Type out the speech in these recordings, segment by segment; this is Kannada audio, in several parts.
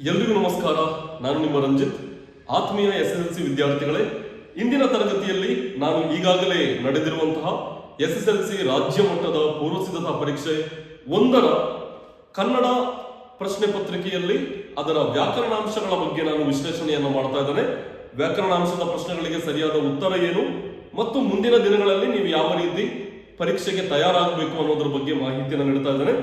ಎಲ್ರಿಗೂ ನಮಸ್ಕಾರ. ನಾನು ನಿಮ್ಮ ರಂಜಿತ್. ಆತ್ಮೀಯ ಎಸ್ ಎಸ್ ಎಲ್ ಸಿ ವಿದ್ಯಾರ್ಥಿಗಳೇ, ಇಂದಿನ ತರಗತಿಯಲ್ಲಿ ನಾನು ಈಗಾಗಲೇ ನಡೆದಿರುವಂತಹ ಎಸ್ ಎಸ್ ಎಲ್ ಸಿ ರಾಜ್ಯ ಮಟ್ಟದ ಪೂರ್ವ ಸಿದ್ಧತಾ ಪರೀಕ್ಷೆ ಒಂದರ ಕನ್ನಡ ಪ್ರಶ್ನೆ ಪತ್ರಿಕೆಯಲ್ಲಿ ಅದರ ವ್ಯಾಕರಣಾಂಶಗಳ ಬಗ್ಗೆ ನಾನು ವಿಶ್ಲೇಷಣೆಯನ್ನು ಮಾಡ್ತಾ ಇದ್ದೇನೆ. ವ್ಯಾಕರಣಾಂಶದ ಪ್ರಶ್ನೆಗಳಿಗೆ ಸರಿಯಾದ ಉತ್ತರ ಏನು? ಮತ್ತು ಮುಂದಿನ ದಿನಗಳಲ್ಲಿ ನೀವು ಯಾವ ರೀತಿ ಪರೀಕ್ಷೆಗೆ ತಯಾರಾಗಬೇಕು ಅನ್ನೋದ್ರ ಬಗ್ಗೆ ಮಾಹಿತಿಯನ್ನು ನೀಡ್ತಾ ಇದ್ದೇನೆ.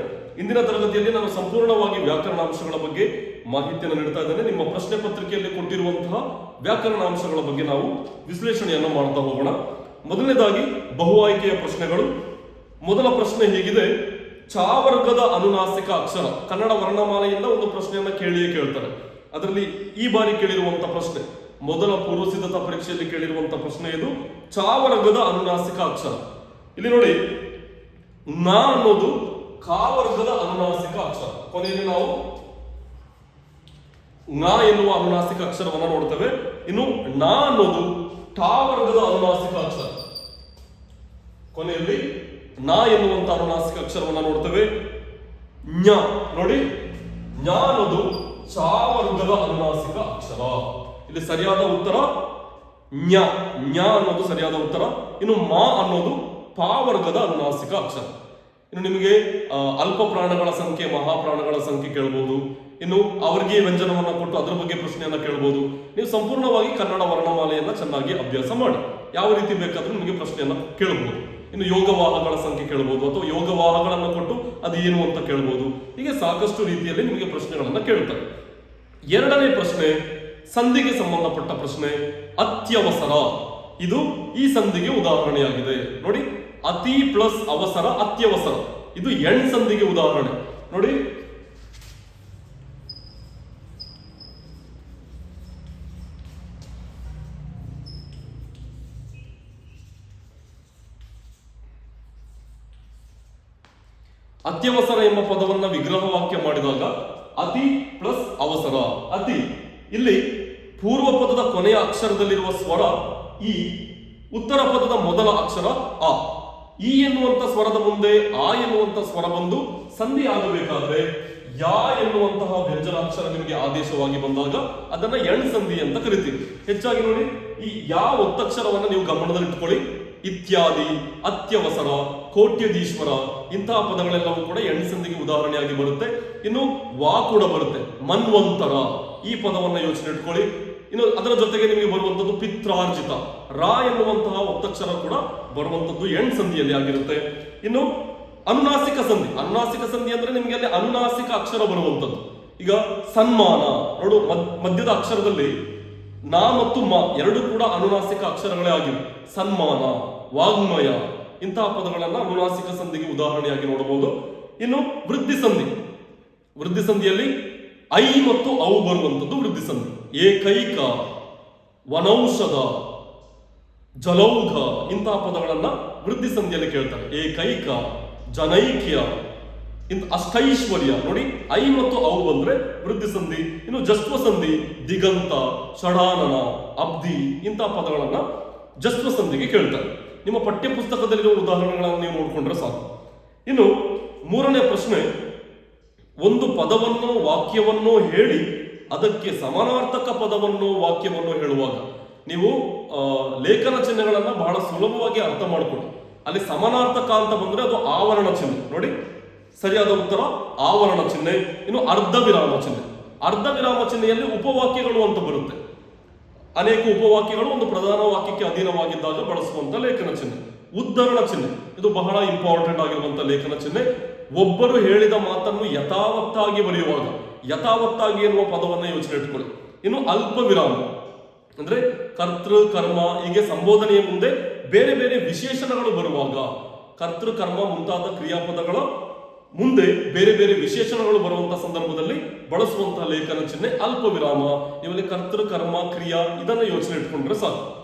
ಇಂದಿನ ತರಗತಿಯಲ್ಲಿ ನಾನು ಸಂಪೂರ್ಣವಾಗಿ ವ್ಯಾಕರಣಾಂಶಗಳ ಬಗ್ಗೆ ಮಾಹಿತಿಯನ್ನು ನೀಡ್ತಾ ಇದ್ದೇನೆ. ನಿಮ್ಮ ಪ್ರಶ್ನೆ ಪತ್ರಿಕೆಯಲ್ಲಿ ಕೊಟ್ಟಿರುವಂತಹ ವ್ಯಾಕರಣಾಂಶಗಳ ಬಗ್ಗೆ ನಾವು ವಿಶ್ಲೇಷಣೆಯನ್ನು ಮಾಡ್ತಾ ಹೋಗೋಣ. ಮೊದಲನೇದಾಗಿ, ಬಹು ಆಯ್ಕೆಯ ಪ್ರಶ್ನೆಗಳು. ಮೊದಲ ಪ್ರಶ್ನೆ ಹೀಗಿದೆ. ಚಾವರ್ಗದ ಅನುನಾಸಿಕ ಅಕ್ಷರ. ಕನ್ನಡ ವರ್ಣಮಾಲೆಯಿಂದ ಒಂದು ಪ್ರಶ್ನೆಯನ್ನ ಕೇಳಿಯೇ ಕೇಳ್ತಾರೆ. ಅದರಲ್ಲಿ ಈ ಬಾರಿ ಕೇಳಿರುವಂತ ಪ್ರಶ್ನೆ. ಮೊದಲ ಪೂರ್ವ ಸಿದ್ಧತಾ ಪರೀಕ್ಷೆಯಲ್ಲಿ ಕೇಳಿರುವಂತ ಪ್ರಶ್ನೆ ಇದು. ಚಾವರ್ಗದ ಅನುನಾಸಿಕ ಅಕ್ಷರ. ಇಲ್ಲಿ ನೋಡಿ. ನಾ ಅನ್ನೋದು ಕಾವರ್ಗದ ಅನುನಾಸಿಕ ಅಕ್ಷರ. ಕೊನೆಯಲ್ಲಿ ನಾವು ನ ಎನ್ನುವ ಅನುನಾಸಿಕ ಅಕ್ಷರವನ್ನು ನೋಡ್ತೇವೆ. ಇನ್ನು ನ ಅನ್ನೋದು ಟಾ ವರ್ಗದ ಅನುನಾಸಿಕ ಅಕ್ಷರ. ಕೊನೆಯಲ್ಲಿ ನ ಎನ್ನುವಂತ ಅನುನಾಸಿಕ ಅಕ್ಷರವನ್ನು ನೋಡ್ತೇವೆ. ಞ. ನೋಡಿ, ಞ ಅನ್ನೋದು ಚಾ ವರ್ಗದ ಅನುನಾಸಿಕ ಅಕ್ಷರ. ಇಲ್ಲಿ ಸರಿಯಾದ ಉತ್ತರ ಞ. ಞ ಅನ್ನೋದು ಸರಿಯಾದ ಉತ್ತರ. ಇನ್ನು ಮಾ ಅನ್ನೋದು ಪಾ ವರ್ಗದ ಅನುನಾಸಿಕ ಅಕ್ಷರ. ಇನ್ನು ನಿಮಗೆ ಅಲ್ಪ ಪ್ರಾಣಗಳ ಸಂಖ್ಯೆ, ಮಹಾಪ್ರಾಣಗಳ ಸಂಖ್ಯೆ ಕೇಳಬಹುದು ಇನ್ನು ಅವರಿಗೆ ವ್ಯಂಜನವನ್ನ ಕೊಟ್ಟು ಅದರ ಬಗ್ಗೆ ಪ್ರಶ್ನೆಯನ್ನ ಕೇಳಬಹುದು ನೀವು ಸಂಪೂರ್ಣವಾಗಿ ಕನ್ನಡ ವರ್ಣಮಾಲೆಯನ್ನ ಚೆನ್ನಾಗಿ ಅಭ್ಯಾಸ ಮಾಡಿ. ಯಾವ ರೀತಿ ಬೇಕಾದ್ರೂ ನಿಮಗೆ ಪ್ರಶ್ನೆಯನ್ನ ಕೇಳಬಹುದು ಇನ್ನು ಯೋಗವಾಹಗಳ ಸಂಖ್ಯೆ ಕೇಳಬಹುದು ಅಥವಾ ಯೋಗವಾಹಗಳನ್ನ ಕೊಟ್ಟು ಅದು ಏನು ಅಂತ ಕೇಳಬಹುದು ಹೀಗೆ ಸಾಕಷ್ಟು ರೀತಿಯಲ್ಲಿ ನಿಮಗೆ ಪ್ರಶ್ನೆಗಳನ್ನ ಕೇಳ್ತಾರೆ. ಎರಡನೇ ಪ್ರಶ್ನೆ, ಸಂಧಿಗೆ ಸಂಬಂಧಪಟ್ಟ ಪ್ರಶ್ನೆ, ಅತ್ಯವಸರ. ಇದು ಈ ಸಂಧಿಗೆ ಉದಾಹರಣೆಯಾಗಿದೆ. ನೋಡಿ, ಅತಿ ಪ್ಲಸ್ ಅವಸರ ಅತ್ಯವಸರ. ಇದು ಎಣ್ ಸಂಧಿಗೆ ಉದಾಹರಣೆ. ನೋಡಿ ಅತ್ಯವಸರ ಎಂಬ ಪದವನ್ನ ವಿಗ್ರಹ ವಾಕ್ಯ ಮಾಡಿದಾಗ ಅತಿ ಪ್ಲಸ್ ಅವಸರ. ಅತಿ. ಇಲ್ಲಿ ಪೂರ್ವ ಪದದ ಕೊನೆಯ ಅಕ್ಷರದಲ್ಲಿರುವ ಸ್ವರ ಈ, ಉತ್ತರ ಪದದ ಮೊದಲ ಅಕ್ಷರ ಆ ಈ ಎನ್ನುವಂತ ಸ್ವರದ ಮುಂದೆ ಆ ಎನ್ನುವಂತ ಸ್ವರ ಬಂದು ಸಂಧಿ ಆಗಬೇಕಾದ್ರೆ ಯಾ ಎನ್ನುವಂತಹ ವ್ಯಂಜನಾಕ್ಷರ ನಿಮಗೆ ಆದೇಶವಾಗಿ ಬಂದಾಗ ಅದನ್ನ ಎಣ್ ಸಂಧಿ ಅಂತ ಕರಿತೀವಿ. ಹೆಚ್ಚಾಗಿ ನೋಡಿ, ಈ ಯಾ ಒತ್ತಕ್ಷರವನ್ನು ನೀವು ಗಮನದಲ್ಲಿಟ್ಕೊಳ್ಳಿ. ಇತ್ಯಾದಿ, ಅತ್ಯವಸರ ಕೋಟ್ಯದೀಶ್ವರ ಇಂತಹ ಪದಗಳೆಲ್ಲವೂ ಕೂಡ ಎಣ್ ಸಂಧಿಗೆ ಉದಾಹರಣೆಯಾಗಿ ಬರುತ್ತೆ. ಇನ್ನು ವಾ ಕೂಡ ಬರುತ್ತೆ. ಮನ್ವಂತರ ಈ ಪದವನ್ನ ಯೋಚನೆ ಇಟ್ಕೊಳ್ಳಿ. ಇನ್ನು ಅದರ ಜೊತೆಗೆ ನಿಮಗೆ ಬರುವಂತದ್ದು ಪಿತ್ರಾರ್ಜಿತ. ರಾ ಎನ್ನುವಂತಹ ಒತ್ತಕ್ಷರ ಕೂಡ ಬರುವಂತದ್ದು ಎಣ್ ಸಂಧಿಯಲ್ಲಿ ಆಗಿರುತ್ತೆ. ಇನ್ನು ಅನುನಾಸಿಕ ಸಂಧಿ. ಅನುನಾಸಿಕ ಸಂಧಿ ಅಂದ್ರೆ ನಿಮಗೆ ಅಲ್ಲಿ ಅನುನಾಸಿಕ ಅಕ್ಷರ ಬರುವಂತದ್ದು ಈಗ ಸನ್ಮಾನ. ನೋಡು ಮಧ್ಯದ ಅಕ್ಷರದಲ್ಲಿ ನಾ ಮತ್ತು ಮ ಎರಡು ಕೂಡ ಅನುನಾಸಿಕ ಅಕ್ಷರಗಳೇ ಆಗಿವೆ. ಸನ್ಮಾನ, ವಾಗ್ಮಯ ಇಂತಹ ಪದಗಳನ್ನ ಅನುನಾಸಿಕ ಸಂಧಿಗೆ ಉದಾಹರಣೆಯಾಗಿ ನೋಡಬಹುದು. ಇನ್ನು ವೃದ್ಧಿ ಸಂಧಿ. ವೃದ್ಧಿ ಸಂಧಿಯಲ್ಲಿ ಐ ಮತ್ತು ಔ ಬರುವಂತದ್ದು ವೃದ್ಧಿ ಸಂಧಿ. ಏಕೈಕ, ವನೌಷಧ ಜಲೌಘ ಇಂತಹ ಪದಗಳನ್ನ ವೃದ್ಧಿ ಸಂಧಿಯಲ್ಲಿ ಕೇಳ್ತಾರೆ. ಏಕೈಕ, ಜನೈಕ್ಯ ಇಂತ ಅಷ್ಟೈಶ್ವರ್ಯ ನೋಡಿ, ಐ ಮತ್ತು ಅವು ಬಂದ್ರೆ ವೃದ್ಧಿ ಸಂಧಿ, ಇನ್ನು ಜಸ್ವ ಸಂಧಿ, ದಿಗಂತ, ಷಡಾನನ, ಅಬ್ಧಿ ಇಂತಹ ಪದಗಳನ್ನ ಜಸ್ವ ಸಂಧಿಗೆ ಕೇಳ್ತಾರೆ. ನಿಮ್ಮ ಪಠ್ಯ ಪುಸ್ತಕದಲ್ಲಿರುವ ಉದಾಹರಣೆಗಳನ್ನು ನೀವು ನೋಡಿಕೊಂಡ್ರೆ ಸಾಕು. ಇನ್ನು ಮೂರನೇ ಪ್ರಶ್ನೆ, ಒಂದು ಪದವನ್ನು ವಾಕ್ಯವನ್ನೋ ಹೇಳಿ, ಅದಕ್ಕೆ ಸಮಾನಾರ್ಥಕ ಪದವನ್ನು ವಾಕ್ಯವನ್ನು ಹೇಳುವಾಗ ನೀವು ಲೇಖನ ಚಿಹ್ನೆಗಳನ್ನು ಬಹಳ ಸುಲಭವಾಗಿ ಅರ್ಥ ಮಾಡಿಕೊಳ್ಳಿ. ಅಲ್ಲಿ ಸಮಾನಾರ್ಥಕ ಅಂತ ಬಂದ್ರೆ ಅದು ಆವರಣ ಚಿಹ್ನೆ. ನೋಡಿ ಸರಿಯಾದ ಉತ್ತರ, ಆವರಣ ಚಿಹ್ನೆ, ಇನ್ನು ಅರ್ಧ ವಿರಾಮ ಚಿಹ್ನೆ. ಅರ್ಧ ವಿರಾಮ ಚಿಹ್ನೆಯಲ್ಲಿ ಉಪವಾಕ್ಯಗಳು ಅಂತ ಬರುತ್ತೆ. ಅನೇಕ ಉಪವಾಕ್ಯಗಳು ಒಂದು ಪ್ರಧಾನ ವಾಕ್ಯಕ್ಕೆ ಅಧೀನವಾಗಿದ್ದಾಗ ಬಳಸುವಂತ ಲೇಖನ ಚಿಹ್ನೆ. ಉದ್ಧರಣ ಚಿಹ್ನೆ. ಇದು ಬಹಳ ಇಂಪಾರ್ಟೆಂಟ್ ಆಗಿರುವಂತ ಲೇಖನ ಚಿಹ್ನೆ. ಒಬ್ಬರು ಹೇಳಿದ ಮಾತನ್ನು ಯಥಾವತ್ತಾಗಿ ಬರೆಯುವಾಗ, ಯಥಾವತ್ತಾಗಿ ಎನ್ನುವ ಪದವನ್ನು ಯೋಚನೆ ಇಟ್ಕೊಳ್ಳಿ. ಇನ್ನು ಅಲ್ಪ ವಿರಾಮ. ಅಂದ್ರೆ ಕರ್ತೃ, ಕರ್ಮ, ಹೀಗೆ ಸಂಬೋಧನೆಯ ಮುಂದೆ ಬೇರೆ ಬೇರೆ ವಿಶೇಷಣಗಳು ಬರುವಾಗ, ಕರ್ತೃ, ಕರ್ಮ ಮುಂತಾದ ಕ್ರಿಯಾಪದಗಳ ಮುಂದೆ ಬೇರೆ ಬೇರೆ ವಿಶೇಷಣಗಳು ಬರುವಂತಹ ಸಂದರ್ಭದಲ್ಲಿ ಬಳಸುವಂತಹ ಲೇಖನ ಚಿಹ್ನೆ ಅಲ್ಪ ವಿರಾಮ ಇವಲ್ಲಿ ಕರ್ತೃ, ಕರ್ಮ, ಕ್ರಿಯಾ ಇದನ್ನ ಯೋಚನೆ ಇಟ್ಕೊಂಡ್ರೆ ಸಾಕು.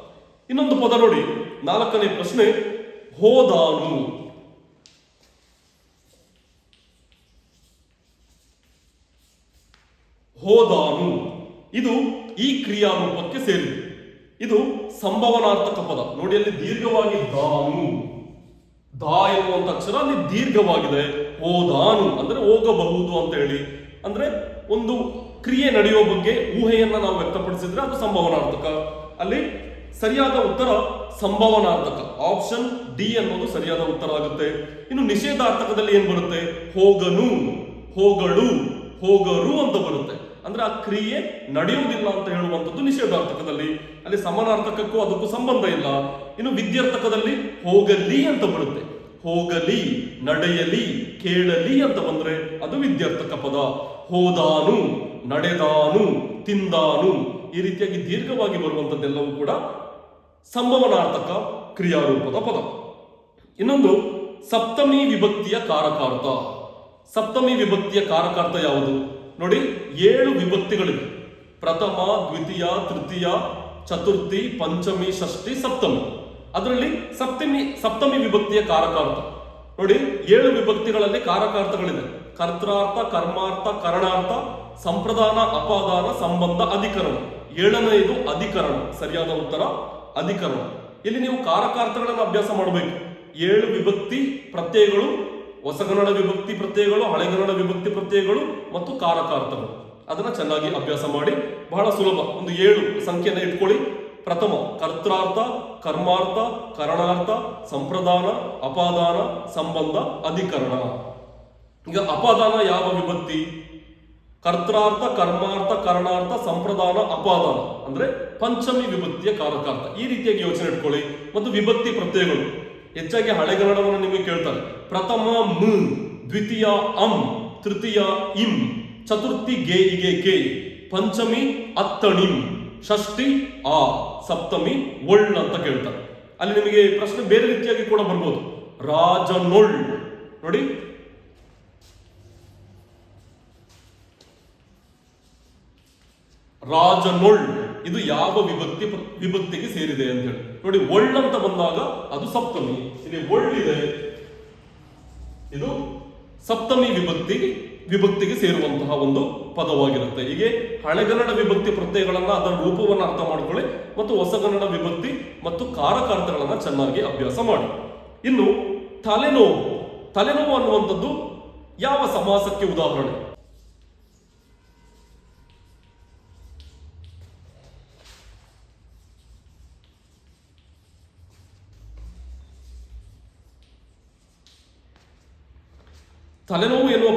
ಇನ್ನೊಂದು ಪದ ನೋಡಿ, ನಾಲ್ಕನೇ ಪ್ರಶ್ನೆ, ಹೋದಾನು. ಹೋದಾನು. ಇದು ಈ ಕ್ರಿಯಾರೂಪಕ್ಕೆ ಸೇರಿದೆ. ಇದು ಸಂಭವನಾರ್ಥಕ ಪದ. ನೋಡಿ, ಅಲ್ಲಿ ದೀರ್ಘವಾಗಿ ದಾನು. ದಾ ಎನ್ನುವಂತ ಅಕ್ಷರ ಅಲ್ಲಿ ದೀರ್ಘವಾಗಿದೆ. ಹೋದಾನು ಅಂದ್ರೆ ಹೋಗಬಹುದು ಅಂತ ಹೇಳಿ, ಅಂದ್ರೆ ಒಂದು ಕ್ರಿಯೆ ನಡೆಯುವ ಬಗ್ಗೆ ಊಹೆಯನ್ನ ನಾವು ವ್ಯಕ್ತಪಡಿಸಿದ್ರೆ ಅದು ಸಂಭವನಾರ್ಥಕ. ಅಲ್ಲಿ ಸರಿಯಾದ ಉತ್ತರ ಸಂಭವನಾರ್ಥಕ. ಆಪ್ಷನ್ ಡಿ ಅನ್ನೋದು ಸರಿಯಾದ ಉತ್ತರ ಆಗುತ್ತೆ. ಇನ್ನು ನಿಷೇಧಾರ್ಥಕದಲ್ಲಿ ಏನ್ ಬರುತ್ತೆ? ಹೋಗನು ಹೋಗಳು ಹೋಗರು ಅಂತ ಬರುತ್ತೆ. ಅಂದ್ರೆ ಆ ಕ್ರಿಯೆ ನಡೆಯುವುದಿಲ್ಲ ಅಂತ ಹೇಳುವಂಥದ್ದು ನಿಷೇಧಾರ್ಥಕದಲ್ಲಿ. ಅಲ್ಲಿ ಸಮಾನಾರ್ಥಕಕ್ಕೂ ಅದಕ್ಕೂ ಸಂಬಂಧ ಇಲ್ಲ. ಇನ್ನು ವಿದ್ಯಾರ್ಥಕದಲ್ಲಿ ಹೋಗಲಿ ಅಂತ ಬರುತ್ತೆ. ಹೋಗಲಿ, ನಡೆಯಲಿ, ಕೇಳಲಿ ಅಂತ ಬಂದ್ರೆ ಅದು ವಿದ್ಯಾರ್ಥಕ ಪದ. ಹೋದಾನು, ನಡೆದಾನು, ತಿಂದಾನು ಈ ರೀತಿಯಾಗಿ ದೀರ್ಘವಾಗಿ ಬರುವಂತದ್ದೆಲ್ಲವೂ ಕೂಡ ಸಂಭವನಾರ್ಥಕ ಕ್ರಿಯಾರೂಪದ ಪದ. ಇನ್ನೊಂದು, ಸಪ್ತಮಿ ವಿಭಕ್ತಿಯ ಕಾರಕಾರ್ಥ. ಸಪ್ತಮಿ ವಿಭಕ್ತಿಯ ಕಾರಕಾರ್ಥ ಯಾವುದು? ನೋಡಿ, ಏಳು ವಿಭಕ್ತಿಗಳಿವೆ. ಪ್ರಥಮ, ದ್ವಿತೀಯ, ತೃತೀಯ, ಚತುರ್ಥಿ, ಪಂಚಮಿ, ಷಷ್ಠಿ, ಸಪ್ತಮಿ. ಅದರಲ್ಲಿ ಸಪ್ತಮಿ ಸಪ್ತಮಿ ವಿಭಕ್ತಿಯ ಕಾರಕಾರ್ಥ. ನೋಡಿ, ಏಳು ವಿಭಕ್ತಿಗಳಲ್ಲಿ ಕಾರಕಾರ್ಥಗಳಿದೆ. ಕರ್ತಾರ್ಥ, ಕರ್ಮಾರ್ಥ, ಕರಣಾರ್ಥ, ಸಂಪ್ರದಾನ, ಅಪಾದಾನ, ಸಂಬಂಧ, ಅಧಿಕರಣ. ಏಳನೆಯದು ಅಧಿಕರಣ. ಸರಿಯಾದ ಉತ್ತರ, ಅಧಿಕರಣ. ಇಲ್ಲಿ ನೀವು ಕಾರಕಾರ್ಥಗಳನ್ನು ಅಭ್ಯಾಸ ಮಾಡಬೇಕು. ಏಳು ವಿಭಕ್ತಿ ಪ್ರತ್ಯಯಗಳು ಹೊಸಗನ್ನಡ ವಿಭಕ್ತಿ ಪ್ರತ್ಯಯಗಳು ಹಳೆಗನ್ನಡ ವಿಭಕ್ತಿ ಪ್ರತ್ಯಯಗಳು ಮತ್ತು ಕಾರಕಾರ್ಥಗಳು. ಅದನ್ನು ಚೆನ್ನಾಗಿ ಅಭ್ಯಾಸ ಮಾಡಿ ಬಹಳ ಸುಲಭ. ಒಂದು ಏಳು ಸಂಖ್ಯೆಯನ್ನು ಇಟ್ಕೊಳ್ಳಿ. ಪ್ರಥಮ, ಕರ್ತಾರ್ಥ, ಕರ್ಮಾರ್ಥ, ಕರಣಾರ್ಥ, ಸಂಪ್ರದಾನ, ಅಪಾದಾನ, ಸಂಬಂಧ, ಅಧಿಕರಣ. ಈಗ ಅಪಾದಾನ ಯಾವ ವಿಭಕ್ತಿ? ಕರ್ತಾರ್ಥ, ಕರ್ಮಾರ್ಥ, ಕರಣಾರ್ಥ, ಸಂಪ್ರದಾನ, ಅಪಾದಾನ. ಅಂದ್ರೆ ಪಂಚಮಿ ವಿಭಕ್ತಿಯ ಕಾರಕಾರ್ಥ. ಈ ರೀತಿಯಾಗಿ ಯೋಚನೆ ಇಟ್ಕೊಳ್ಳಿ. ಮತ್ತು ವಿಭಕ್ತಿ ಪ್ರತ್ಯಯಗಳು. ಹೆಚ್ಚಾಗಿ ಹಳೆಗನ್ನಡವನ್ನು ನಿಮಗೆ ಕೇಳ್ತಾರೆ. ಪ್ರಥಮ ಮು, ದ್ವಿತೀಯ ಅಂ, ತೃತೀಯ ಇಂ, ಚತುರ್ಥಿ ಗೆ ಇಗೆ ಕೆ. ಪಂಚಮಿ ಅತ್ತಣಿಂ. ಷಷ್ಠಿ, ಆ, ಸಪ್ತಮಿ ಒಳ್ ಅಂತ ಕೇಳ್ತಾರೆ. ಅಲ್ಲಿ ನಿಮಗೆ ಪ್ರಶ್ನೆ ಬೇರೆ ರೀತಿಯಾಗಿ ಕೂಡ ಬರ್ಬೋದು. ರಾಜನೊಳ್. ನೋಡಿ. ರಾಜನೊಳ್. ಇದು ಯಾವ ವಿಭಕ್ತಿ ವಿಭಕ್ತಿಗೆ ಸೇರಿದೆ ಅಂತ ಹೇಳಿ. ನೋಡಿ ಒಳ್ ಅಂತ ಬಂದಾಗ ಅದು ಸಪ್ತಮಿ. ಇಲ್ಲಿ ಒಳ್ಳಿದೆ. ಇದು ಸಪ್ತಮಿ ವಿಭಕ್ತಿ. ವಿಭಕ್ತಿಗೆ ಸೇರುವಂತಹ ಒಂದು ಪದವಾಗಿರುತ್ತೆ. ಹೀಗೆ ಹಳೆಗನ್ನಡ ವಿಭಕ್ತಿ ಪ್ರತ್ಯಯಗಳನ್ನ ಅದರ ರೂಪವನ್ನು ಅರ್ಥ ಮಾಡಿಕೊಳ್ಳಿ ಮತ್ತು ಹೊಸಗನ್ನಡ ವಿಭಕ್ತಿ ಮತ್ತು ಕಾರಕಾರ್ಥಗಳನ್ನ ಚೆನ್ನಾಗಿ ಅಭ್ಯಾಸ ಮಾಡಿ. ಇನ್ನು ತಲೆನೋವು. ತಲೆನೋವು ಅನ್ನುವಂಥದ್ದು ಯಾವ ಸಮಾಸಕ್ಕೆ ಉದಾಹರಣೆ? ತಲೆನೋವು ಎನ್ನುವ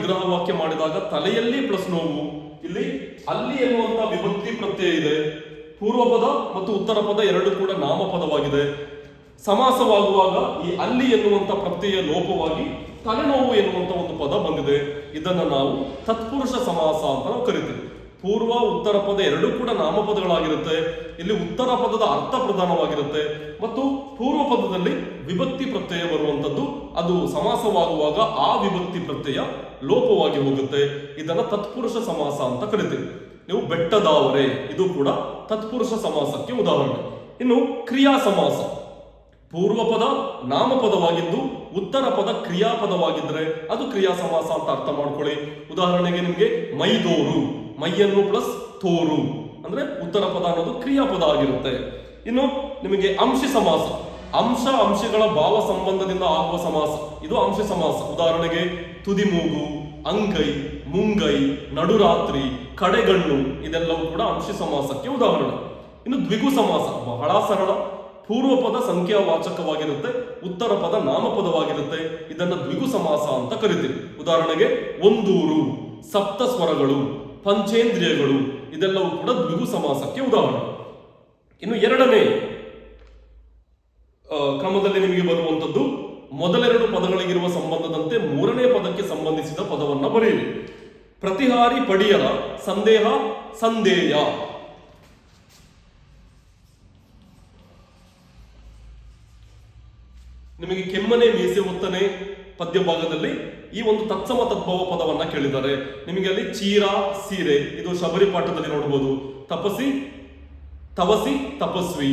ವಿಗ್ರಹ ವಾಕ್ಯ ಮಾಡಿದಾಗ ತಲೆಯಲ್ಲಿ ಪ್ಲಸ್ ನೋವು. ಇಲ್ಲಿ ಅಲ್ಲಿ ಎನ್ನುವಂತಹ ವಿಭಕ್ತಿ ಪ್ರತ್ಯಯ ಇದೆ. ಪೂರ್ವ ಪದ ಮತ್ತು ಉತ್ತರ ಪದ ಎರಡು ಕೂಡ ನಾಮಪದವಾಗಿದೆ. ಸಮಾಸವಾಗುವಾಗ ಈ ಅಲ್ಲಿ ಎನ್ನುವಂತಹ ಪ್ರತ್ಯಯ ಲೋಪವಾಗಿ ತಲೆನೋವು ಎನ್ನುವಂತ ಒಂದು ಪದ ಬಂದಿದೆ. ಇದನ್ನು ನಾವು ತತ್ಪುರುಷ ಸಮಾಸ ಅಂತ ನಾವು ಕರಿತೀವಿ. ಪೂರ್ವ, ಉತ್ತರ ಪದ ಎರಡೂ ಕೂಡ ನಾಮಪದಗಳಾಗಿರುತ್ತೆ. ಇಲ್ಲಿ ಉತ್ತರ ಪದದ ಅರ್ಥ ಪ್ರಧಾನವಾಗಿರುತ್ತೆ. ಮತ್ತು ಪೂರ್ವ ಪದದಲ್ಲಿ ವಿಭಕ್ತಿ ಪ್ರತ್ಯಯ ಬರುವಂಥದ್ದು ಅದು ಸಮಾಸವಾಗುವಾಗ ಆ ವಿಭಕ್ತಿ ಪ್ರತ್ಯಯ ಲೋಪವಾಗಿ ಹೋಗುತ್ತೆ. ಇದನ್ನ ತತ್ಪುರುಷ ಸಮಾಸ ಅಂತ ಕರಿತೀವಿ. ನೀವು ಬೆಟ್ಟದಾವರೆ, ಇದು ಕೂಡ ತತ್ಪುರುಷ ಸಮಾಸಕ್ಕೆ ಉದಾಹರಣೆ. ಇನ್ನು ಕ್ರಿಯಾ ಸಮಾಸ. ಪೂರ್ವ ಪದ ನಾಮಪದವಾಗಿದ್ದು ಉತ್ತರ ಪದ ಕ್ರಿಯಾಪದವಾಗಿದ್ರೆ ಅದು ಕ್ರಿಯಾ ಸಮಾಸ ಅಂತ ಅರ್ಥ ಮಾಡ್ಕೊಳ್ಳಿ. ಉದಾಹರಣೆಗೆ ನಿಮಗೆ ಮೈದೋರು ಮೈಯನ್ನು ಪ್ಲಸ್ ತೋರು. ಅಂದ್ರೆ ಉತ್ತರ ಪದ ಅನ್ನೋದು ಕ್ರಿಯಾಪದ ಆಗಿರುತ್ತೆ. ಇನ್ನು ನಿಮಗೆ ಅಂಶಿ ಸಮಾಸ. ಅಂಶ ಅಂಶಗಳ ಭಾವ ಸಂಬಂಧದಿಂದ ಆಗುವ ಸಮಾಸ. ಇದು ಅಂಶ ಸಮಾಸ. ಉದಾಹರಣೆಗೆ ತುದಿಮೂಗು ಅಂಗೈ, ಮುಂಗೈ, ನಡುರಾತ್ರಿ, ಕಡೆಗಣ್ಣು, ಇದೆಲ್ಲವೂ ಕೂಡ ಅಂಶ ಸಮಾಸಕ್ಕೆ ಉದಾಹರಣೆ. ಇನ್ನು ದ್ವಿಗು ಸಮಾಸ ಬಹಳ ಸರಳ. ಪೂರ್ವ ಪದ ಸಂಖ್ಯಾವಾಚಕವಾಗಿರುತ್ತೆ ಉತ್ತರ ಪದ ನಾಮಪದವಾಗಿರುತ್ತೆ. ಇದನ್ನು ದ್ವಿಗು ಸಮಾಸ ಅಂತ ಕರಿತೀವಿ. ಉದಾಹರಣೆಗೆ, ಒಂದೂರು ಸಪ್ತ ಸ್ವರಗಳು ಪಂಚೇಂದ್ರಿಯಗಳು, ಇದೆಲ್ಲವೂ ಕೂಡ ದ್ವಿಗು ಸಮಾಸಕ್ಕೆ ಉದಾಹರಣೆ. ಇನ್ನು ಎರಡನೇ ಕ್ರಮದಲ್ಲಿ ನಿಮಗೆ ಬರುವಂತದ್ದು ಮೊದಲೆರಡು ಪದಗಳಿಗಿರುವ ಸಂಬಂಧದಂತೆ ಮೂರನೇ ಪದಕ್ಕೆ ಸಂಬಂಧಿಸಿದ ಪದವನ್ನು ಬರೆಯಿರಿ. ಪ್ರತಿಹಾರಿ ಪಡಿಯರ ಸಂದೇಹ ಸಂದೇಯ. ನಿಮಗೆ ಕೆಮ್ಮನೆ, ಮೀಸೆ, ಒತ್ತನೆ ಪದ್ಯ ಭಾಗದಲ್ಲಿ ಈ ಒಂದು ತತ್ಸಮ ತದ್ಭವ ಪದವನ್ನ ಕೇಳಿದ್ದಾರೆ. ನಿಮಗೆ ಅಲ್ಲಿ ಚೀರ, ಸೀರೆ, ಇದು ಶಬರಿ ಪಾಠದಲ್ಲಿ ನೋಡಬಹುದು ತಪಸಿ, ತವಸಿ, ತಪಸ್ವಿ.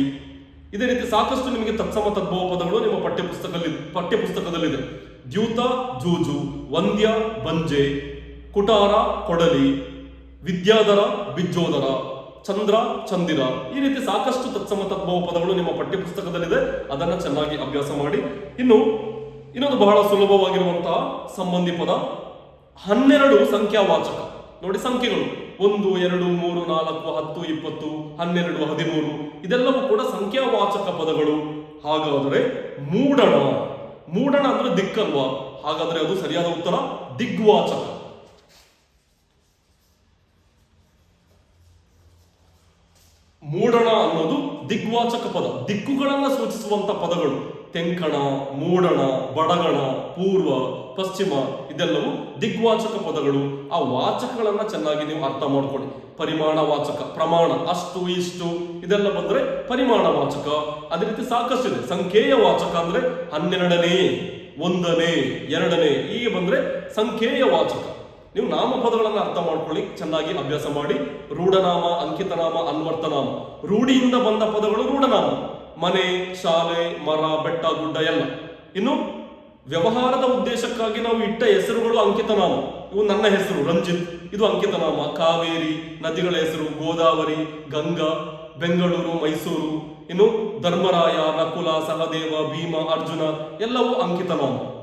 ಇದೇ ರೀತಿ ಸಾಕಷ್ಟು ನಿಮಗೆ ತತ್ಸಮ ತದ್ಭವ ಪದಗಳು ನಿಮ್ಮ ಪಠ್ಯ ಪುಸ್ತಕದಲ್ಲಿ ಪಠ್ಯ ದ್ಯೂತ, ಜೂಜು, ವಂದ್ಯ, ಬಂಜೆ, ಕುಟಾರ, ಕೊಡಲಿ, ವಿದ್ಯಾಧರ, ಬಿಜ್ಜೋದರ, ಚಂದ್ರ, ಚಂದಿರ. ಈ ರೀತಿ ಸಾಕಷ್ಟು ತತ್ಸಮ ತದ್ಭವ ಪದಗಳು ನಿಮ್ಮ ಪಠ್ಯ ಪುಸ್ತಕದಲ್ಲಿದೆ ಅದನ್ನ ಚೆನ್ನಾಗಿ ಅಭ್ಯಾಸ ಮಾಡಿ. ಇನ್ನು, ಇನ್ನೊಂದು ಬಹಳ ಸುಲಭವಾಗಿರುವಂತಹ ಸಂಬಂಧಿ ಪದ ಹನ್ನೆರಡು ಸಂಖ್ಯಾವಾಚಕ. ನೋಡಿ ಸಂಖ್ಯೆಗಳು. ಒಂದು, ಎರಡು, ಮೂರು, ನಾಲ್ಕು, ಹತ್ತು, ಇಪ್ಪತ್ತು, ಹನ್ನೆರಡು, ಹದಿಮೂರು, ಇದೆಲ್ಲವೂ ಕೂಡ ಸಂಖ್ಯಾವಾಚಕ ಪದಗಳು. ಹಾಗಾದರೆ ಮೂಡಣ ಮೂಡಣ ಅಂದ್ರೆ ದಿಕ್ಕಲ್ವ? ಹಾಗಾದ್ರೆ ಅದು ಸರಿಯಾದ ಉತ್ತರ, ದಿಗ್ವಾಚಕ. ಮೂಡಣ ಅನ್ನೋದು ದಿಗ್ವಾಚಕ ಪದ. ದಿಕ್ಕುಗಳನ್ನ ಸೂಚಿಸುವಂತ ಪದಗಳು. ತೆಂಕಣ, ಮೂಡಣ, ಬಡಗಣ, ಪೂರ್ವ, ಪಶ್ಚಿಮ ಇದೆಲ್ಲವೂ ದಿಗ್ವಾಚಕ ಪದಗಳು. ಆ ವಾಚಕಗಳನ್ನ ಚೆನ್ನಾಗಿ ನೀವು ಅರ್ಥ ಮಾಡ್ಕೊಳ್ಳಿ. ಪರಿಮಾಣ ವಾಚಕ, ಪ್ರಮಾಣ, ಅಷ್ಟು, ಇಷ್ಟು, ಇದೆಲ್ಲ ಬಂದ್ರೆ ಪರಿಮಾಣ ವಾಚಕ. ಅದೇ ರೀತಿ ಸಾಕಷ್ಟಿದೆ ಸಂಖ್ಯೆಯ ವಾಚಕ ಅಂದ್ರೆ ಹನ್ನೆರಡನೇ, ಒಂದನೇ, ಎರಡನೇ, ಹೀಗೆ ಬಂದ್ರೆ ಸಂಖ್ಯೆಯ ವಾಚಕ. ನೀವು ನಾಮಪದಗಳನ್ನು ಅರ್ಥ ಮಾಡ್ಕೊಳ್ಳಿ, ಚೆನ್ನಾಗಿ ಅಭ್ಯಾಸ ಮಾಡಿ. ರೂಢನಾಮ, ಅಂಕಿತನಾಮ, ಅನ್ವರ್ತನಾಮ. ರೂಢಿಯಿಂದ ಬಂದ ಪದಗಳು ರೂಢನಾಮ. ಮನೆ, ಶಾಲೆ, ಮರ, ಬೆಟ್ಟ, ಗುಡ್ಡ ಎಲ್ಲ. ಇನ್ನು ವ್ಯವಹಾರದ ಉದ್ದೇಶಕ್ಕಾಗಿ ನಾವು ಇಟ್ಟ ಹೆಸರುಗಳು ಅಂಕಿತನಾಮ. ಇವು ನನ್ನ ಹೆಸರು, ರಂಜಿತ್. ಇದು ಅಂಕಿತನಾಮ. ಕಾವೇರಿ, ನದಿಗಳ ಹೆಸರು, ಗೋದಾವರಿ, ಗಂಗಾ, ಬೆಂಗಳೂರು, ಮೈಸೂರು. ಇನ್ನು ಧರ್ಮರಾಯ, ನಕುಲ, ಸಹದೇವ, ಭೀಮ, ಅರ್ಜುನ ಎಲ್ಲವೂ ಅಂಕಿತನಾಮ.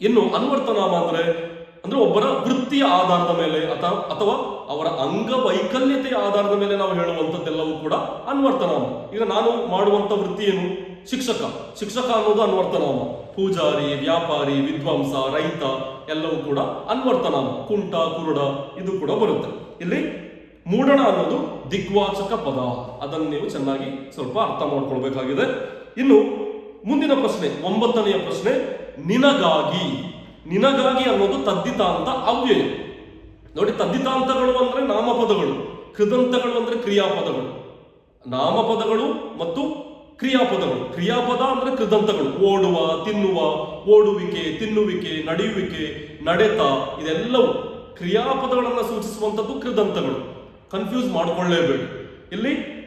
ಇನ್ನು ಅನ್ವರ್ತನಾಮ ಅಂದ್ರೆ ಅಂದ್ರೆ ಒಬ್ಬರ ವೃತ್ತಿಯ ಆಧಾರದ ಮೇಲೆ ಅಥವಾ ಅಥವಾ ಅವರ ಅಂಗವೈಕಲ್ಯತೆಯ ಆಧಾರದ ಮೇಲೆ ನಾವು ಹೇಳುವಂಥದ್ದೆಲ್ಲವೂ ಕೂಡ ಅನ್ವರ್ತನಾಮ ಈಗ ನಾನು ಮಾಡುವಂತ ವೃತ್ತಿ ಏನು? ಶಿಕ್ಷಕ. ಶಿಕ್ಷಕ ಅನ್ನೋದು ಅನ್ವರ್ತನಾಮ ಪೂಜಾರಿ, ವ್ಯಾಪಾರಿ, ವಿದ್ವಾಂಸ, ರೈತ ಎಲ್ಲವೂ ಕೂಡ ಅನ್ವರ್ತನಾಮ ಕುಂಟ, ಕುರುಡ ಇದು ಕೂಡ ಬರುತ್ತೆ. ಇಲ್ಲಿ ಮೂಡಣ ಅನ್ನೋದು ದಿಗ್ವಾಚಕ ಪದ. ಅದನ್ನು ನೀವು ಚೆನ್ನಾಗಿ ಸ್ವಲ್ಪ ಅರ್ಥ ಮಾಡ್ಕೊಳ್ಬೇಕಾಗಿದೆ. ಇನ್ನು ಮುಂದಿನ ಪ್ರಶ್ನೆ, ಒಂಬತ್ತನೆಯ ಪ್ರಶ್ನೆ, ನಿನಗಾಗಿ. ನಿನಗಾಗಿ ಅನ್ನೋದು ತದ್ದಿತಾಂತ ಅವ್ಯಯ. ನೋಡಿ ತದ್ದಿತಾಂತಗಳು ಅಂದ್ರೆ ನಾಮಪದಗಳು, ಕೃದಂತಗಳು ಅಂದ್ರೆ ಕ್ರಿಯಾಪದಗಳು. ನಾಮಪದಗಳು ಮತ್ತು ಕ್ರಿಯಾಪದಗಳು. ಕ್ರಿಯಾಪದ ಅಂದ್ರೆ ಕೃದಂತಗಳು. ಓಡುವ, ತಿನ್ನುವ, ಓಡುವಿಕೆ, ತಿನ್ನುವಿಕೆ, ನಡೆಯುವಿಕೆ, ನಡೆತ, ಇದೆಲ್ಲವೂ ಕ್ರಿಯಾಪದಗಳನ್ನು ಸೂಚಿಸುವಂಥದ್ದು ಕೃದಂತಗಳು. ಕನ್ಫ್ಯೂಸ್ ಮಾಡಿಕೊಳ್ಳೇಬೇಡಿ. ಇಲ್ಲಿ,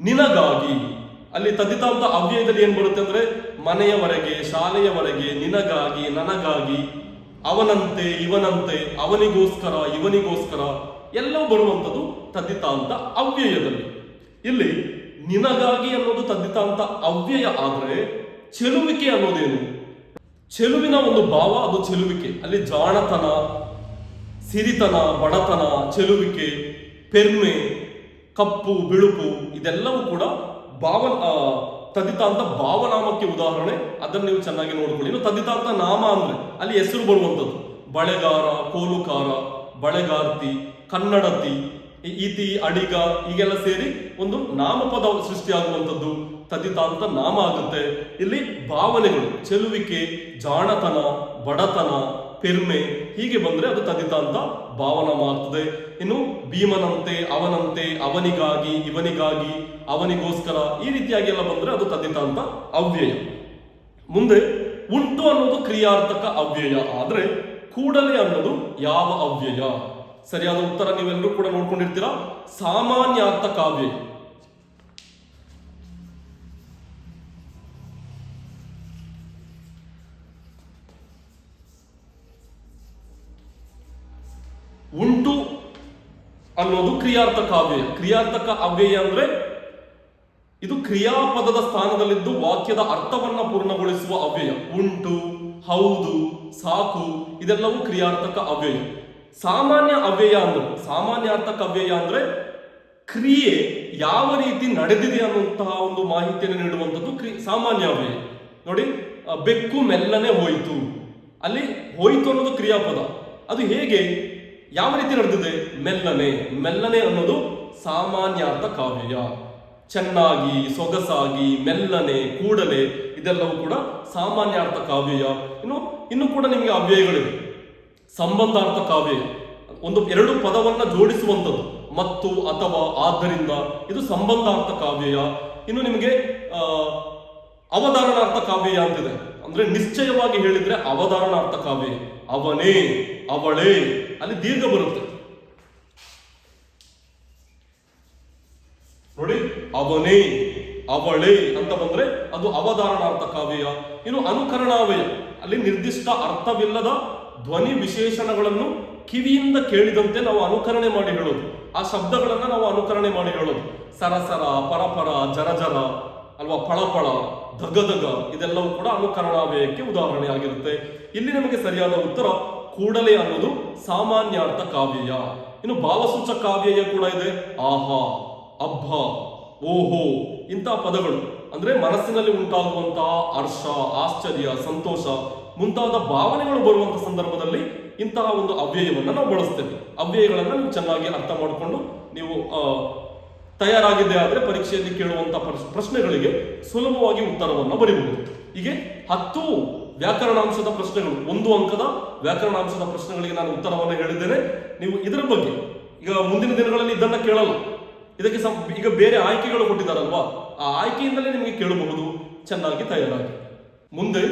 ನಿನಗಾಗಿ ಅಲ್ಲಿ ತದ್ದಿತಾಂತ ಅವ್ಯಯದಲ್ಲಿ ಏನ್ ಬರುತ್ತೆ ಅಂದ್ರೆ, ಮನೆಯವರೆಗೆ, ಶಾಲೆಯವರೆಗೆ ನಿನಗಾಗಿ, ನನಗಾಗಿ, ಅವನಂತೆ, ಇವನಂತೆ, ಅವನಿಗೋಸ್ಕರ, ಇವನಿಗೋಸ್ಕರ ಎಲ್ಲವೂ ಬರುವಂಥದ್ದು ತದ್ದಿತಾಂತ ಅವ್ಯಯದಲ್ಲಿ. ಇಲ್ಲಿ ನಿನಗಾಗಿ ಅನ್ನೋದು ತದ್ದಿತಾಂತ ಅವ್ಯಯ ಆದರೆ ಚೆಲುವಿಕೆ ಅನ್ನೋದೇನು? ಚೆಲುವಿನ ಒಂದು ಭಾವ ಅದು ಚೆಲುವಿಕೆ. ಅಲ್ಲಿ ಜಾಣತನ, ಸಿರಿತನ, ಬಡತನ, ಚೆಲುವಿಕೆ, ಪೆರ್ಮೆ, ಕಪ್ಪು, ಬಿಳುಪು ಇದೆಲ್ಲವೂ ಕೂಡ ಭಾವ ಆ, ತದ್ದಿತಾಂತ ಭಾವನಾಮಕ್ಕೆ ಉದಾಹರಣೆ. ಅದನ್ನು ನೀವು ಚೆನ್ನಾಗಿ ನೋಡ್ಕೊಳ್ಳಿ. ಇನ್ನು ತದ್ದಿತಾಂತ ನಾಮ ಅಂದ್ರೆ ಅಲ್ಲಿ ಹೆಸರು ಬರುವಂಥದ್ದು. ಬಳೆಗಾರ ಕೋಲುಕಾರ ಬಳೆಗಾರ್ತಿ ಕನ್ನಡತಿ ಈತಿ ಅಡಿಗ ಹೀಗೆಲ್ಲ ಸೇರಿ ಒಂದು ನಾಮಪದ ಸೃಷ್ಟಿಯಾಗುವಂಥದ್ದು ತದ್ದಿತಾಂತ ನಾಮ ಆಗುತ್ತೆ. ಇಲ್ಲಿ ಭಾವನೆಗಳು ಚೆಲುವಿಕೆ ಜಾಣತನ ಬಡತನ ಪೆರ್ಮೆ ಹೀಗೆ ಬಂದ್ರೆ ಅದು ತದಿತ ಅಂತ ಭಾವನಾ ಮಾಡ್ತದೆ ಇನ್ನು ಭೀಮನಂತೆ ಅವನಂತೆ ಅವನಿಗಾಗಿ ಇವನಿಗಾಗಿ ಅವನಿಗೋಸ್ಕರ ಈ ರೀತಿಯಾಗಿ ಎಲ್ಲ ಬಂದ್ರೆ ಅದು ತದ್ದಿತಾಂತ ಅವ್ಯಯ ಮುಂದೆ ಉಂಟು ಅನ್ನೋದು ಕ್ರಿಯಾರ್ಥಕ ಅವ್ಯಯ ಆದ್ರೆ ಕೂಡಲೇ ಅನ್ನೋದು ಯಾವ ಅವ್ಯಯ ಸರಿಯಾದ ಉತ್ತರ ನೀವೆಲ್ಲರೂ ಕೂಡ ನೋಡ್ಕೊಂಡಿರ್ತೀರಾ ಸಾಮಾನ್ಯಾರ್ಥಕ ಅವ್ಯಯ ಉಂಟು ಅನ್ನೋದು ಕ್ರಿಯಾರ್ಥಕ ಅವ್ಯಯ ಕ್ರಿಯಾರ್ಥಕ ಅವ್ಯಯ ಅಂದ್ರೆ ಇದು ಕ್ರಿಯಾಪದದ ಸ್ಥಾನದಲ್ಲಿದ್ದು ವಾಕ್ಯದ ಅರ್ಥವನ್ನ ಪೂರ್ಣಗೊಳಿಸುವ ಅವ್ಯಯ ಉಂಟು, ಹೌದು, ಸಾಕು, ಇದೆಲ್ಲವೂ ಕ್ರಿಯಾರ್ಥಕ ಅವ್ಯಯ ಸಾಮಾನ್ಯ ಅವ್ಯಯ ಅಂದ್ರೆ, ಸಾಮಾನ್ಯಾರ್ಥಕ ಅವ್ಯಯ ಅಂದ್ರೆ ಕ್ರಿಯೆ ಯಾವ ರೀತಿ ನಡೆದಿದೆ ಅನ್ನುವಂತಹ ಒಂದು ಮಾಹಿತಿಯನ್ನು ನೀಡುವಂಥದ್ದು ಸಾಮಾನ್ಯ ಅವ್ಯಯ ನೋಡಿ ಬೆಕ್ಕು ಮೆಲ್ಲನೆ ಹೋಯಿತು. ಅಲ್ಲಿ ಹೋಯಿತು ಅನ್ನೋದು ಕ್ರಿಯಾಪದ. ಅದು ಹೇಗೆ? ಯಾವ ರೀತಿ ನಡೆದಿದೆ? ಮೆಲ್ಲನೆ. ಮೆಲ್ಲನೆ ಅನ್ನೋದು ಸಾಮಾನ್ಯಾರ್ಥ ಕಾವ್ಯ. ಚೆನ್ನಾಗಿ, ಸೊಗಸಾಗಿ, ಮೆಲ್ಲನೆ, ಕೂಡಲೆ, ಇದೆಲ್ಲವೂ ಕೂಡ ಸಾಮಾನ್ಯಾರ್ಥ ಕಾವ್ಯ. ಇನ್ನು ಇನ್ನು ಕೂಡ ನಿಮಗೆ ಅವ್ಯಯಗಳಿವೆ. ಸಂಬಂಧಾರ್ಥ ಕಾವ್ಯ. ಒಂದು, ಎರಡು ಪದವನ್ನ ಜೋಡಿಸುವಂಥದ್ದು. ಮತ್ತು, ಅಥವಾ, ಆದ್ದರಿಂದ ಇದು ಸಂಬಂಧಾರ್ಥ ಕಾವ್ಯ. ಇನ್ನು ನಿಮಗೆ ಅವಧಾರಣಾರ್ಥ ಕಾವ್ಯ ಅಂತಿದೆ. ಅಂದ್ರೆ ನಿಶ್ಚಯವಾಗಿ ಹೇಳಿದ್ರೆ ಅವಧಾರಣಾರ್ಥ ಕಾವ್ಯ. ಅವನೇ, ಅವಳೇ ಅಲ್ಲಿ ದೀರ್ಘ ಬರುತ್ತೆ. ನೋಡಿ, ಅವನೇ, ಅವಳೇ ಅಂತ ಬಂದ್ರೆ ಅದು ಅವಧಾರಣಾರ್ಥ ಕಾವ್ಯ. ಇನ್ನು ಅನುಕರಣಾವಯ, ಅಲ್ಲಿ ನಿರ್ದಿಷ್ಟ ಅರ್ಥವಿಲ್ಲದ ಧ್ವನಿ ವಿಶೇಷಣಗಳನ್ನು ಕಿವಿಯಿಂದ ಕೇಳಿದಂತೆ ನಾವು ಅನುಕರಣೆ ಮಾಡಿ ಹೇಳೋದು. ಆ ಶಬ್ದಗಳನ್ನ ನಾವು ಅನುಕರಣೆ ಮಾಡಿ ಹೇಳೋದು. ಸರಸರ, ಪರಪರ, ಜರಜರ ಅಲ್ವಾ? ಫಳಫಳ ಧಗ ಇದೆಲ್ಲವೂ ಕೂಡ ಅನುಕರಣಾವ್ಯಯಕ್ಕೆ ಉದಾಹರಣೆ ಆಗಿರುತ್ತೆ ಇಲ್ಲಿ ನಮಗೆ ಸರಿಯಾದ ಉತ್ತರ ಕೂಡಲೇ ಅನ್ನೋದು ಸಾಮಾನ್ಯಾರ್ಥ ಕಾವ್ಯ ಇನ್ನು ಭಾವಸೂಚ ಕಾವ್ಯಯ ಕೂಡ ಇದೆ. ಆಹಾ ಅಬ್ಬ ಓಹೋ ಇಂತಹ ಪದಗಳು. ಅಂದ್ರೆ ಮನಸ್ಸಿನಲ್ಲಿ ಉಂಟಾಗುವಂತಹ ಹರ್ಷ, ಆಶ್ಚರ್ಯ, ಸಂತೋಷ, ಮುಂತಾದ ಭಾವನೆಗಳು ಬರುವಂತಹ ಸಂದರ್ಭದಲ್ಲಿ ಇಂತಹ ಒಂದು ಅವ್ಯಯವನ್ನು ನಾವು ಬಳಸ್ತೇವೆ. ಅವ್ಯಯಗಳನ್ನು ನೀವು ಚೆನ್ನಾಗಿ ಅರ್ಥ ಮಾಡಿಕೊಂಡು ನೀವು ಆ, ತಯಾರಾಗಿದ್ದೆ ಆದರೆ ಪರೀಕ್ಷೆಯಲ್ಲಿ ಕೇಳುವಂತಹ ಪ್ರಶ್- ಪ್ರಶ್ನೆಗಳಿಗೆ ಸುಲಭವಾಗಿ ಉತ್ತರವನ್ನು ಬರೆಯಬಹುದು ಹೀಗೆ ಹತ್ತು ವ್ಯಾಕರಣಾಂಶದ ಪ್ರಶ್ನೆಗಳು ಒಂದು ಅಂಕದ ವ್ಯಾಕರಣಾಂಶದ ಪ್ರಶ್ನೆಗಳಿಗೆ ನಾನು ಉತ್ತರವನ್ನು ಹೇಳಿದ್ದೇನೆ. ನೀವು ಇದರ ಬಗ್ಗೆ ಈಗ ಮುಂದಿನ ದಿನಗಳಲ್ಲಿ ಇದನ್ನ ಕೇಳಲ್ಲ. ಇದಕ್ಕೆ ಈಗ ಬೇರೆ ಆಯ್ಕೆಗಳು ಕೊಟ್ಟಿದ್ದಾರಲ್ವಾ ಆ ಆಯ್ಕೆಯಿಂದಲೇ ನಿಮಗೆ ಕೇಳಬಹುದು. ಚೆನ್ನಾಗಿ ತಯಾರಾಗಿ. ಮುಂದೆ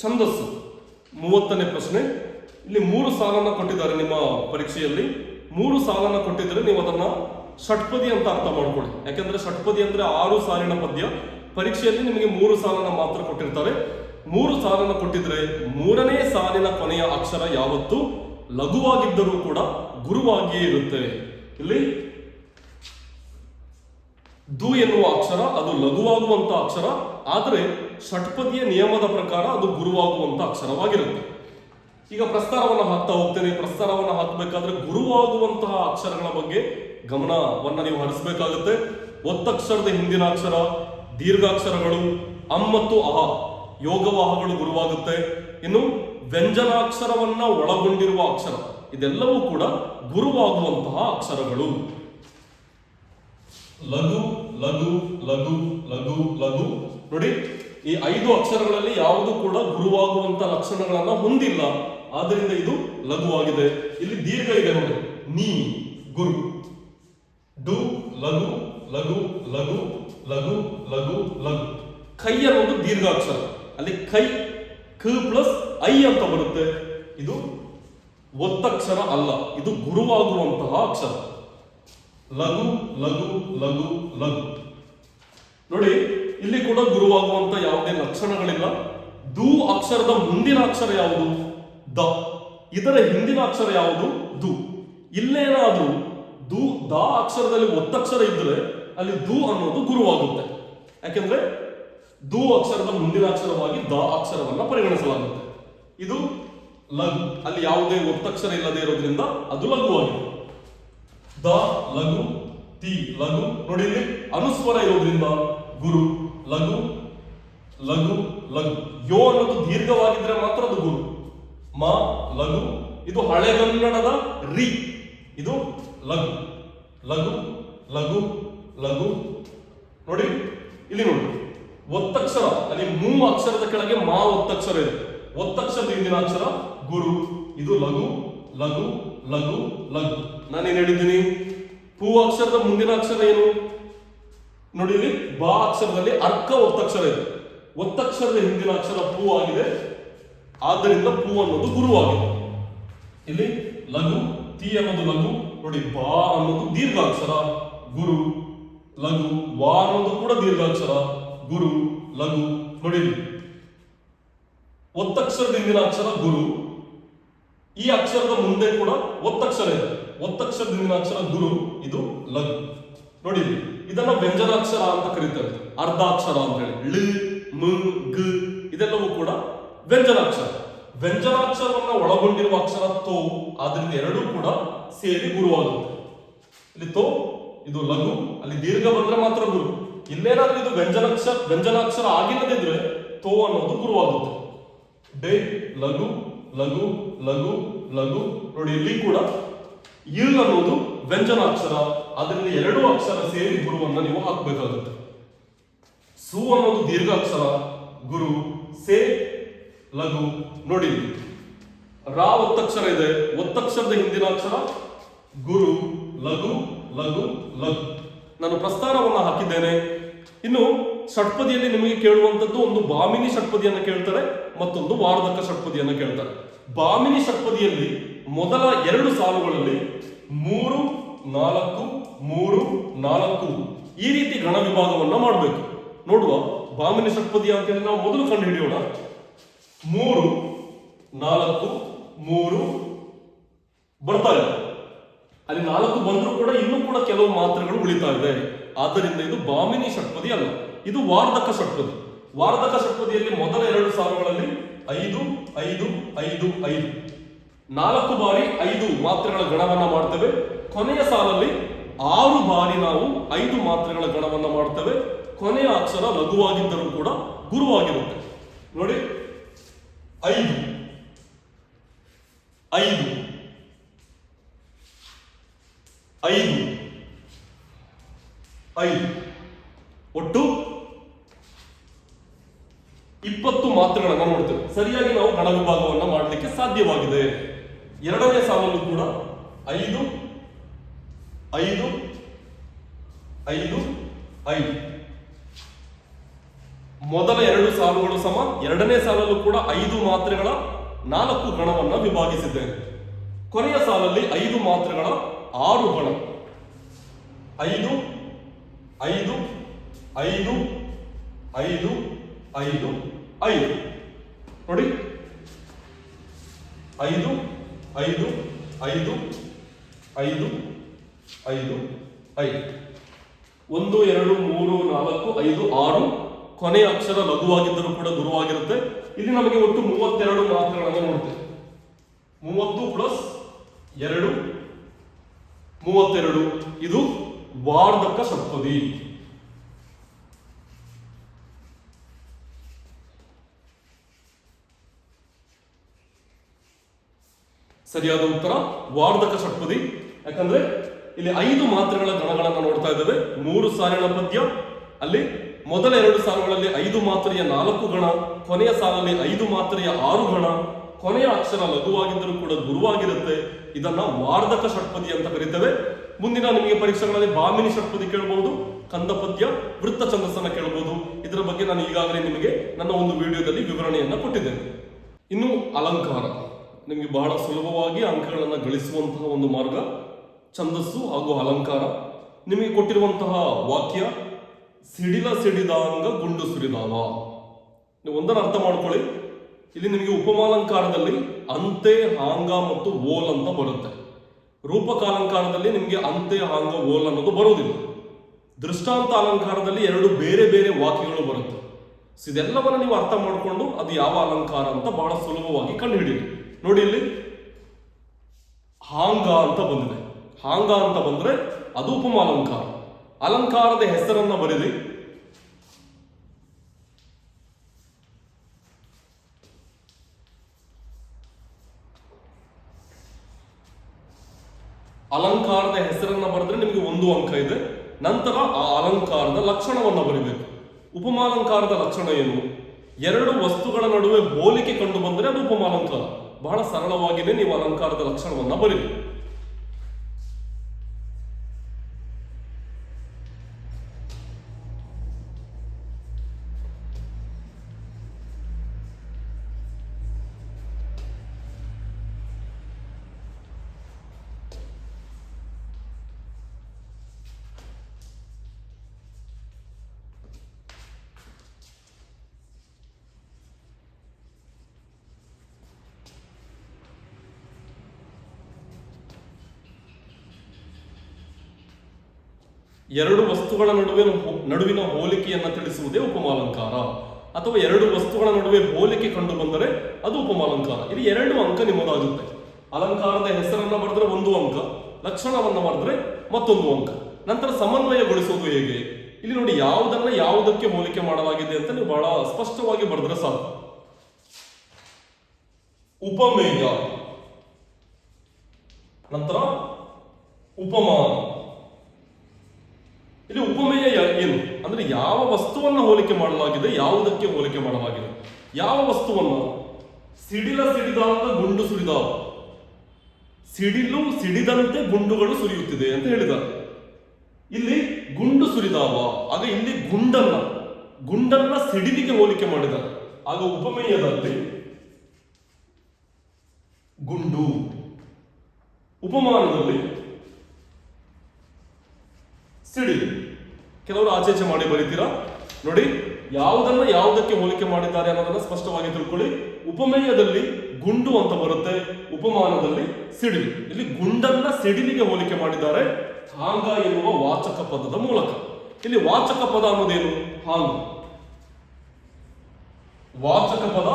ಛಂದಸ್ಸು ಮೂವತ್ತನೇ ಪ್ರಶ್ನೆ. ಇಲ್ಲಿ ಮೂರು ಸಾಲನ್ನ ಕೊಟ್ಟಿದ್ದಾರೆ ನಿಮ್ಮ ಪರೀಕ್ಷೆಯಲ್ಲಿ. ಮೂರು ಸಾಲನ್ನ ಕೊಟ್ಟಿದ್ದರೆ ನೀವು ಅದನ್ನ ಷಟ್ಪದಿ ಅಂತ ಅರ್ಥ ಮಾಡ್ಕೊಳ್ಳಿ. ಯಾಕಂದ್ರೆ ಷಟ್ಪದಿ ಅಂದ್ರೆ ಆರು ಸಾಲಿನ ಪದ್ಯ. ಪರೀಕ್ಷೆಯಲ್ಲಿ ನಿಮಗೆ ಮೂರು ಸಾಲನ ಮಾತ್ರ ಕೊಟ್ಟಿರ್ತಾರೆ. ಮೂರು ಸಾಲನ್ನ ಕೊಟ್ಟಿದ್ರೆ ಮೂರನೇ ಸಾಲಿನ ಕೊನೆಯ ಅಕ್ಷರ ಯಾವತ್ತು ಲಘುವಾಗಿದ್ದರೂ ಕೂಡ ಗುರುವಾಗಿಯೇ ಇರುತ್ತೆ. ಇಲ್ಲಿ ದು ಎನ್ನುವ ಅಕ್ಷರ, ಅದು ಲಘುವಾಗುವಂತ ಅಕ್ಷರ, ಆದರೆ ಷಟ್ಪದಿಯ ನಿಯಮದ ಪ್ರಕಾರ ಅದು ಗುರುವಾಗುವಂತ ಅಕ್ಷರವಾಗಿರುತ್ತೆ. ಈಗ ಪ್ರಸ್ತಾರವನ್ನು ಹಾಕ್ತಾ ಹೋಗ್ತೇನೆ. ಪ್ರಸ್ತಾರವನ್ನು ಹಾಕಬೇಕಾದ್ರೆ ಗುರುವಾಗುವಂತಹ ಅಕ್ಷರಗಳ ಬಗ್ಗೆ ಗಮನವನ್ನ ನೀವು ಹರಿಸಬೇಕಾಗುತ್ತೆ. ಒತ್ತಕ್ಷರದ ಹಿಂದಿನ ಅಕ್ಷರ, ದೀರ್ಘಾಕ್ಷರಗಳು, ಅಂ ಮತ್ತು ಅಹ, ಯೋಗವಾಹಗಳು ಗುರುವಾಗುತ್ತೆ. ಇನ್ನು ವ್ಯಂಜನಾಕ್ಷರವನ್ನ ಒಳಗೊಂಡಿರುವ ಅಕ್ಷರ, ಇದೆಲ್ಲವೂ ಕೂಡ ಗುರುವಾಗುವಂತಹ ಅಕ್ಷರಗಳು. ಲಘು ಲಘು ಲಘು ಲಘು ಲಘು. ನೋಡಿ, ಈ ಐದು ಅಕ್ಷರಗಳಲ್ಲಿ ಯಾವುದು ಕೂಡ ಗುರುವಾಗುವಂತ ಲಕ್ಷಣಗಳನ್ನ ಹೊಂದಿಲ್ಲ. ಆದ್ದರಿಂದ ಇದು ಲಘುವಾಗಿದೆ. ಇಲ್ಲಿ ದೀರ್ಘ ಇದೆ ನೋಡಿ. ನೀ, ಗುರು. ಲಘು ಲಘು ಲಘು ಲಘು ಲಘು. ಕೈ ಅನ್ನೋದು ದೀರ್ಘಾಕ್ಷರ. ಅಲ್ಲಿ ಕೈ, ಕ ಪ್ಲಸ್ ಐ ಅಂತ ಬರುತ್ತೆ. ಇದು ಒತ್ತಕ್ಷರ ಅಲ್ಲ. ಇದು ಗುರುವಾಗುವಂತಹ ಅಕ್ಷರ. ಲಘು ಲಘು ಲಘು ಲಘು. ನೋಡಿ, ಇಲ್ಲಿ ಕೂಡ ಗುರುವಾಗುವಂತ ಯಾವುದೇ ಲಕ್ಷಣಗಳಿಲ್ಲ. ದು ಅಕ್ಷರದ ಮುಂದಿನ ಅಕ್ಷರ ಯಾವುದು? ದ. ಇದರ ಹಿಂದಿನ ಅಕ್ಷರ ಯಾವುದು? ದು. ಇಲ್ಲೇನಾದ್ರೂ ದು, ದ ಅಕ್ಷರದಲ್ಲಿ ಒತ್ತಕ್ಷರ ಇದ್ದರೆ ಅಲ್ಲಿ ದು ಅನ್ನೋದು ಗುರುವಾಗುತ್ತೆ. ಯಾಕೆಂದ್ರೆ ದು ಅಕ್ಷರದ ಮುಂದಿನ ಅಕ್ಷರವಾಗಿ ದ ಅಕ್ಷರವನ್ನು ಪರಿಗಣಿಸಲಾಗುತ್ತೆ. ಇದು ಲಘು, ಅಲ್ಲಿ ಯಾವುದೇ ಒತ್ತಕ್ಷರ ಇಲ್ಲದೆ ಇರೋದ್ರಿಂದ ಅದು ಲಘುವಾಗಿದೆ. ದ, ಲಘು, ತಿ, ಲಘು, ನೋಡಿ ಇಲ್ಲಿ ಅನುಸ್ವರ ಇರೋದ್ರಿಂದ ಗುರು, ಲಘು ಲಘು ಲಘು. ಯೋ ಅನ್ನೋದು ದೀರ್ಘವಾಗಿದ್ರೆ ಮಾತ್ರ ಅದು ಗುರು. ಮ, ಲಘು, ಇದು ಹಳೆಗನ್ನಡದ ರಿ. ಇದು ಲಘು ಲಘು ಲಘು ಲಘು. ನೋಡಿ, ಇಲ್ಲಿ ನೋಡಿ. ಒತ್ತಕ್ಷರ, ಅಲ್ಲಿ ಮೂ ಅಕ್ಷರದ ಕೆಳಗೆ ಮಾ ಒತ್ತಕ್ಷರ ಇದೆ. ಒತ್ತಕ್ಷರದ ಹಿಂದಿನ ಅಕ್ಷರ ಗುರು. ಇದು ಲಘು ಲಘು ಲಘು ಲಘು. ನಾನೇನು ಹೇಳಿದ್ದೀನಿ? ಪೂ ಅಕ್ಷರದ ಮುಂದಿನ ಅಕ್ಷರ ಏನು? ನೋಡಿ ಇಲ್ಲಿ, ಬಾ ಅಕ್ಷರದಲ್ಲಿ ಅರ್ಕ ಒತ್ತಕ್ಷರ ಇದೆ. ಒತ್ತಕ್ಷರದ ಹಿಂದಿನ ಅಕ್ಷರ ಪೂ ಆಗಿದೆ. ಆದ್ದರಿಂದ ಪೂ ಅನ್ನೋದು ಗುರು ಆಗಿದೆ ಇಲ್ಲಿ ಲಘು, ತಿ ಅನ್ನೋದು ಲಘು. ನೋಡಿ, ಬಾ ಅನ್ನೋದು ದೀರ್ಘ ಅಕ್ಷರ ಗುರು. ಲಘು ವಾ ಅನ್ನೋದು ಕೂಡ ದೀರ್ಘಾಕ್ಷರ ಗುರು ಲಘು ನೋಡಿ ಒತ್ತಕ್ಷರದಿಂದಿನ ಅಕ್ಷರ ಗುರು. ಈ ಅಕ್ಷರದ ಮುಂದೆ ಕೂಡ ಒತ್ತಕ್ಷರ ಇದೆ. ಒತ್ತಕ್ಷರದ ಹಿಂದಿನ ಅಕ್ಷರ ಗುರು, ಇದು ಲಘು. ನೋಡಿ. ಇದನ್ನ ವ್ಯಂಜನಾಕ್ಷರ ಅಂತ ಕರೀತಾರೆ. ಅರ್ಧಾಕ್ಷರ ಅಂತ ಹೇಳಿ. ಳ, ಮ ಗ ಇದೆಲ್ಲವೂ ಕೂಡ ವ್ಯಂಜನಾಕ್ಷರ. ವ್ಯಂಜನಾಕ್ಷರವನ್ನ ಒಳಗೊಂಡಿರುವ ಅಕ್ಷರ ತೋ, ಆದ್ರಿಂದ ಎರಡೂ ಕೂಡ ಸೇರಿ ಗುರುವಾಗುತ್ತೆ. ಇಲ್ಲಿ ತೋ ಇದು ಲಘು, ಅಲ್ಲಿ ದೀರ್ಘ ಬಂದ್ರೆ ಮಾತ್ರ ಗುರು. ಇಲ್ಲೇನಾದ್ರೂ ಇದು ವ್ಯಂಜನಾಕ್ಷರ ವ್ಯಂಜನಾಕ್ಷರ ಆಗಿಲ್ಲದಿದ್ರೆ ತೋ ಅನ್ನೋದು ಗುರುವಾಗುತ್ತೆ. ಡೇ, ಲಘು ಲಘು ಲಘು ಲಘು. ನೋಡಿ, ಇಲ್ಲಿ ಕೂಡ ಇಲ್ ಅನ್ನೋದು ವ್ಯಂಜನಾಕ್ಷರ. ಅದರಿಂದ ಎರಡು ಅಕ್ಷರ ಸೇರಿ ಗುರುವನ್ನ ನೀವು ಹಾಕಬೇಕಾಗುತ್ತೆ. ಸು ಅನ್ನೋದು ದೀರ್ಘಾಕ್ಷರ, ಗುರು, ಸೇ, ಲಘು. ನೋಡಿ, ರಾ ಒತ್ತಕ್ಷರ ಇದೆ. ಒತ್ತಕ್ಷರದ ಹಿಂದಿನ ಅಕ್ಷರ, ಗುರು, ಲಘು ಲಘು ಲಘು. ನಾನು ಪ್ರಸ್ತಾರವನ್ನು ಹಾಕಿದ್ದೇನೆ. ಇನ್ನು ಷಟ್ಪದಿಯಲ್ಲಿ ನಿಮಗೆ ಕೇಳುವಂಥದ್ದು ಒಂದು ಬಾಮಿನಿ ಷಟ್ಪದಿಯನ್ನು ಕೇಳ್ತಾರೆ, ಮತ್ತೊಂದು ವಾರ್ಧಕ ಷಟ್ಪದಿಯನ್ನು ಕೇಳ್ತಾರೆ. ಬಾಮಿನಿ ಷಟ್ಪದಿಯಲ್ಲಿ ಮೊದಲ ಎರಡು ಸಾಲುಗಳಲ್ಲಿ ಮೂರು, ನಾಲ್ಕು ಮೂರು, ನಾಲ್ಕು ಈ ರೀತಿ ಗಣ ವಿಭಾಗವನ್ನು ಮಾಡಬೇಕು. ನೋಡುವ ಬಾಮಿನಿ ಷಟ್ಪದಿ ಅಂತ ನಾವು ಮೊದಲು ಕಂಡು ಹಿಡಿಯೋಣ ಮೂರು, ನಾಲ್ಕು, ಮೂರು ಬರ್ತಾ ಇದೆ. ಅಲ್ಲಿ ನಾಲ್ಕು ಬಂದರೂ ಕೂಡ ಇನ್ನೂ ಕೂಡ ಕೆಲವು ಮಾತ್ರೆಗಳು ಉಳಿತಾ ಇದೆ. ಆದ್ದರಿಂದ ಇದು ಬಾಮಿನಿ ಷಟ್ಪದಿ ಅಲ್ಲ, ಇದು ವಾರ್ಧಕ ಷಟ್ಪದಿ. ವಾರ್ಧಕ ಷಟ್ಪದಿಯಲ್ಲಿ ಮೊದಲ ಎರಡು ಸಾಲುಗಳಲ್ಲಿ ಐದು ಐದು ಐದು ಐದು. ನಾಲ್ಕು ಬಾರಿ ಐದು ಮಾತ್ರೆಗಳ ಗಣವನ್ನ ಮಾಡ್ತೇವೆ. ಕೊನೆಯ ಸಾಲಲ್ಲಿ ಆರು ಬಾರಿ ನಾವು ಐದು ಮಾತ್ರೆಗಳ ಗಣವನ್ನ ಮಾಡ್ತೇವೆ. ಕೊನೆಯ ಅಕ್ಷರ ಲಘುವಾಗಿದ್ದರೂ ಕೂಡ ಗುರುವಾಗಿರುತ್ತೆ. ನೋಡಿ, ಐದು ಐದು ಐದು. ಐದು. ಒಟ್ಟು ಇಪ್ಪತ್ತು ಮಾತ್ರೆಗಳನ್ನು ನೋಡ್ತೇವೆ. ಸರಿಯಾಗಿ ನಾವು ಗಣ ವಿಭಾಗವನ್ನು ಮಾಡಲಿಕ್ಕೆ ಸಾಧ್ಯವಾಗಿದೆ. ಎರಡನೇ ಸಾಲಲ್ಲೂ ಕೂಡ ಐದು ಐದು ಐದು ಐದು. ಮೊದಲ ಎರಡು ಸಾಲುಗಳು ಸಮ, ಎರಡನೇ ಸಾಲಲ್ಲೂ ಕೂಡ ಐದು ಮಾತ್ರೆಗಳ ನಾಲ್ಕು ಗಣವನ್ನು ವಿಭಾಗಿಸಿದ್ದೇನೆ. ಕೊನೆಯ ಸಾಲಲ್ಲಿ ಐದು ಮಾತ್ರೆಗಳ ಆರು ಗಣ ಐದು ಐದು ಐದು ಐದು ಐದು ಐದು. ನೋಡಿ. ಐದು ಐದು ಐದು ಐದು ಐದು ಐದು. ಒಂದು, ಎರಡು, ಮೂರು, ನಾಲ್ಕು, ಐದು, ಆರು. ಕೊನೆಯ ಅಕ್ಷರ ಲಘುವಾಗಿದ್ದರೂ ಕೂಡ ಗುರುವಾಗಿರುತ್ತೆ. ಇಲ್ಲಿ ನಮಗೆ ಒಟ್ಟು ಮೂವತ್ತೆರಡು ಮಾತ್ರಗಳನ್ನು ನೋಡ್ತೇವೆ. ಮೂವತ್ತು ಪ್ಲಸ್ ಎರಡು ಮೂವತ್ತೆರಡು, ಇದು ವಾರ್ಧಕ ಸಪ್ತದಿ. ಸರಿಯಾದ ಉತ್ತರ, ವಾರ್ಧಕ ಷಟ್ಪದಿ ಯಾಕಂದ್ರೆ ಇಲ್ಲಿ ಐದು ಮಾತ್ರೆಗಳ ಗಣಗಳನ್ನು ನೋಡ್ತಾ ಇದ್ದೇವೆ. ಮೂರು ಸಾಲಿನ ಪದ್ಯ, ಅಲ್ಲಿ ಮೊದಲ ಎರಡು ಸಾಲುಗಳಲ್ಲಿ ಐದು ಮಾತ್ರೆಯ ನಾಲ್ಕು ಗಣ, ಕೊನೆಯ ಸಾಲಲ್ಲಿ ಐದು ಮಾತ್ರೆಯ ಆರು ಗಣ ಕೊನೆಯ ಅಕ್ಷರ ಲಘುವಾಗಿದ್ದರೂ ಕೂಡ ಗುರುವಾಗಿರುತ್ತೆ. ಇದನ್ನ ವಾರ್ಧಕ ಷಟ್ಪದಿ ಅಂತ ಕರೀತೇವೆ. ಮುಂದಿನ ನಿಮಗೆ ಪರೀಕ್ಷೆಗಳಲ್ಲಿ ಬಾಮಿನಿ ಷಟ್ಪದಿ ಕೇಳಬಹುದು ಕಂದಪದ್ಯ ವೃತ್ತ ಛಂದಸ್ಸನ್ನ ಕೇಳಬಹುದು ಇದರ ಬಗ್ಗೆ ನಾನು ಈಗಾಗಲೇ ನಿಮಗೆ ನನ್ನ ಒಂದು ವಿಡಿಯೋದಲ್ಲಿ ವಿವರಣೆಯನ್ನ ಕೊಟ್ಟಿದ್ದೇನೆ. ಇನ್ನು ಅಲಂಕಾರ. ನಿಮಗೆ ಬಹಳ ಸುಲಭವಾಗಿ ಅಂಕಗಳನ್ನು ಗಳಿಸುವಂತಹ ಒಂದು ಮಾರ್ಗ, ಛಂದಸ್ಸು ಹಾಗೂ ಅಲಂಕಾರ. ನಿಮಗೆ ಕೊಟ್ಟಿರುವಂತಹ ವಾಕ್ಯ, ಸಿಡಿಲ ಸಿಡಿದಾಂಗ ಗುಂಡು ಸುರಿದಾವ. ನೀವು ಒಂದನ್ನು ಅರ್ಥ ಮಾಡ್ಕೊಳ್ಳಿ. ಇಲ್ಲಿ ನಿಮಗೆ ಉಪಮಾಲಂಕಾರದಲ್ಲಿ ಅಂತೆ, ಹಾಂಗ ಮತ್ತು ಓಲ್ ಅಂತ ಬರುತ್ತೆ. ರೂಪಕಾಲಂಕಾರದಲ್ಲಿ ನಿಮಗೆ ಅಂತೆ, ಹಾಂಗ, ಓಲ್ ಅನ್ನೋದು ಬರುವುದಿಲ್ಲ ದೃಷ್ಟಾಂತ ಅಲಂಕಾರದಲ್ಲಿ ಎರಡು ಬೇರೆ ಬೇರೆ ವಾಕ್ಯಗಳು ಬರುತ್ತೆ. ಇದೆಲ್ಲವನ್ನ ನೀವು ಅರ್ಥ ಮಾಡಿಕೊಂಡು ಅದು ಯಾವ ಅಲಂಕಾರ ಅಂತ ಬಹಳ ಸುಲಭವಾಗಿ ಕಂಡುಹಿಡಿಯಿರಿ. ನೋಡಿ ಇಲ್ಲಿ, ಹಾಂಗ ಅಂತ ಬಂದಿದೆ. ಹಾಂಗ ಅಂತ ಬಂದ್ರೆ ಅದು ಉಪಮಾಲಂಕಾರ. ಅಲಂಕಾರದ ಹೆಸರನ್ನ ಬರೆದಿ ಅಲಂಕಾರದ ಹೆಸರನ್ನ ಬರೆದ್ರೆ ನಿಮಗೆ ಒಂದು ಅಂಕ ಇದೆ. ನಂತರ ಆ ಅಲಂಕಾರದ ಲಕ್ಷಣವನ್ನ ಬರಿಬೇಕು. ಉಪಮಾಲಂಕಾರದ ಲಕ್ಷಣ ಏನು? ಎರಡು ವಸ್ತುಗಳ ನಡುವೆ ಹೋಲಿಕೆ ಕಂಡು ಬಂದರೆ ಅದು ಉಪಮಾಲಂಕಾರ. ಬಹಳ ಸರಳವಾಗಿನೇ ನೀವು ಅಲಂಕಾರದ ಲಕ್ಷಣವನ್ನ ಬರೀರಿ. ಎರಡು ವಸ್ತುಗಳ ನಡುವೆ ನಡುವಿನ ಹೋಲಿಕೆಯನ್ನು ತಿಳಿಸುವುದೇ ಉಪಮಾಲಂಕಾರ. ಅಥವಾ ಎರಡು ವಸ್ತುಗಳ ನಡುವೆ ಹೋಲಿಕೆ ಕಂಡು ಬಂದರೆ ಅದು ಉಪಮಾಲಂಕಾರ. ಇಲ್ಲಿ ಎರಡು ಅಂಕ ನಿಮ್ಮದಾಗುತ್ತೆ. ಅಲಂಕಾರದ ಹೆಸರನ್ನು ಬರೆದ್ರೆ ಒಂದು ಅಂಕ, ಲಕ್ಷಣವನ್ನು ಬರೆದ್ರೆ ಮತ್ತೊಂದು ಅಂಕ. ನಂತರ ಸಮನ್ವಯಗೊಳಿಸುವುದು ಹೇಗೆ? ಇಲ್ಲಿ ನೋಡಿ ಯಾವುದನ್ನ ಯಾವುದಕ್ಕೆ ಹೋಲಿಕೆ ಮಾಡಲಾಗಿದೆ ಅಂತ ನೀವು ಬಹಳ ಸ್ಪಷ್ಟವಾಗಿ ಬರೆದ್ರೆ ಸಾಕು. ಉಪಮೇಯ. ನಂತರ ಉಪಮಾನ. ಇಲ್ಲಿ ಉಪಮೇಯ ಏನು? ಅಂದ್ರೆ ಯಾವ ವಸ್ತುವನ್ನ ಹೋಲಿಕೆ ಮಾಡಲಾಗಿದೆ, ಯಾವುದಕ್ಕೆ ಹೋಲಿಕೆ ಮಾಡಲಾಗಿದೆ? ಯಾವ ವಸ್ತುವನ್ನು? ಸಿಡಿಲ ಸಿಡಿದಾದ ಗುಂಡು ಸುರಿದಾವ. ಸಿಡಿಲು ಸಿಡಿದಂತೆ ಗುಂಡುಗಳು ಸುರಿಯುತ್ತಿದೆ ಅಂತ ಹೇಳಿದ. ಇಲ್ಲಿ ಗುಂಡು ಸುರಿದಾವ, ಆಗ ಇಲ್ಲಿ ಗುಂಡನ್ನ ಗುಂಡನ್ನ ಸಿಡಿಲಿಗೆ ಹೋಲಿಕೆ ಮಾಡಿದ. ಆಗ ಉಪಮೇಯದಲ್ಲಿ ಗುಂಡು. ಉಪಮಾನದಲ್ಲಿ ಸಿಡಿಲು. ಕೆಲವರು ಆಚೆಚೆ ಮಾಡಿ ಬರೀತೀರಾ? ನೋಡಿ, ಯಾವುದನ್ನ ಯಾವುದಕ್ಕೆ ಹೋಲಿಕೆ ಮಾಡಿದ್ದಾರೆ ಅನ್ನೋದನ್ನ ಸ್ಪಷ್ಟವಾಗಿ ತಿಳ್ಕೊಳ್ಳಿ. ಉಪಮೇಯದಲ್ಲಿ ಗುಂಡು ಅಂತ ಬರುತ್ತೆ, ಉಪಮಾನದಲ್ಲಿ ಸಿಡಿಲು. ಇಲ್ಲಿ ಗುಂಡನ್ನ ಸಿಡಿಲಿಗೆ ಹೋಲಿಕೆ ಮಾಡಿದ್ದಾರೆ. ಹಾಂಗ ಎನ್ನುವ ವಾಚಕ ಪದದ ಮೂಲಕ. ಇಲ್ಲಿ ವಾಚಕ ಪದ ಅನ್ನೋದೇನು? ಹಾಂಗ ವಾಚಕ ಪದ?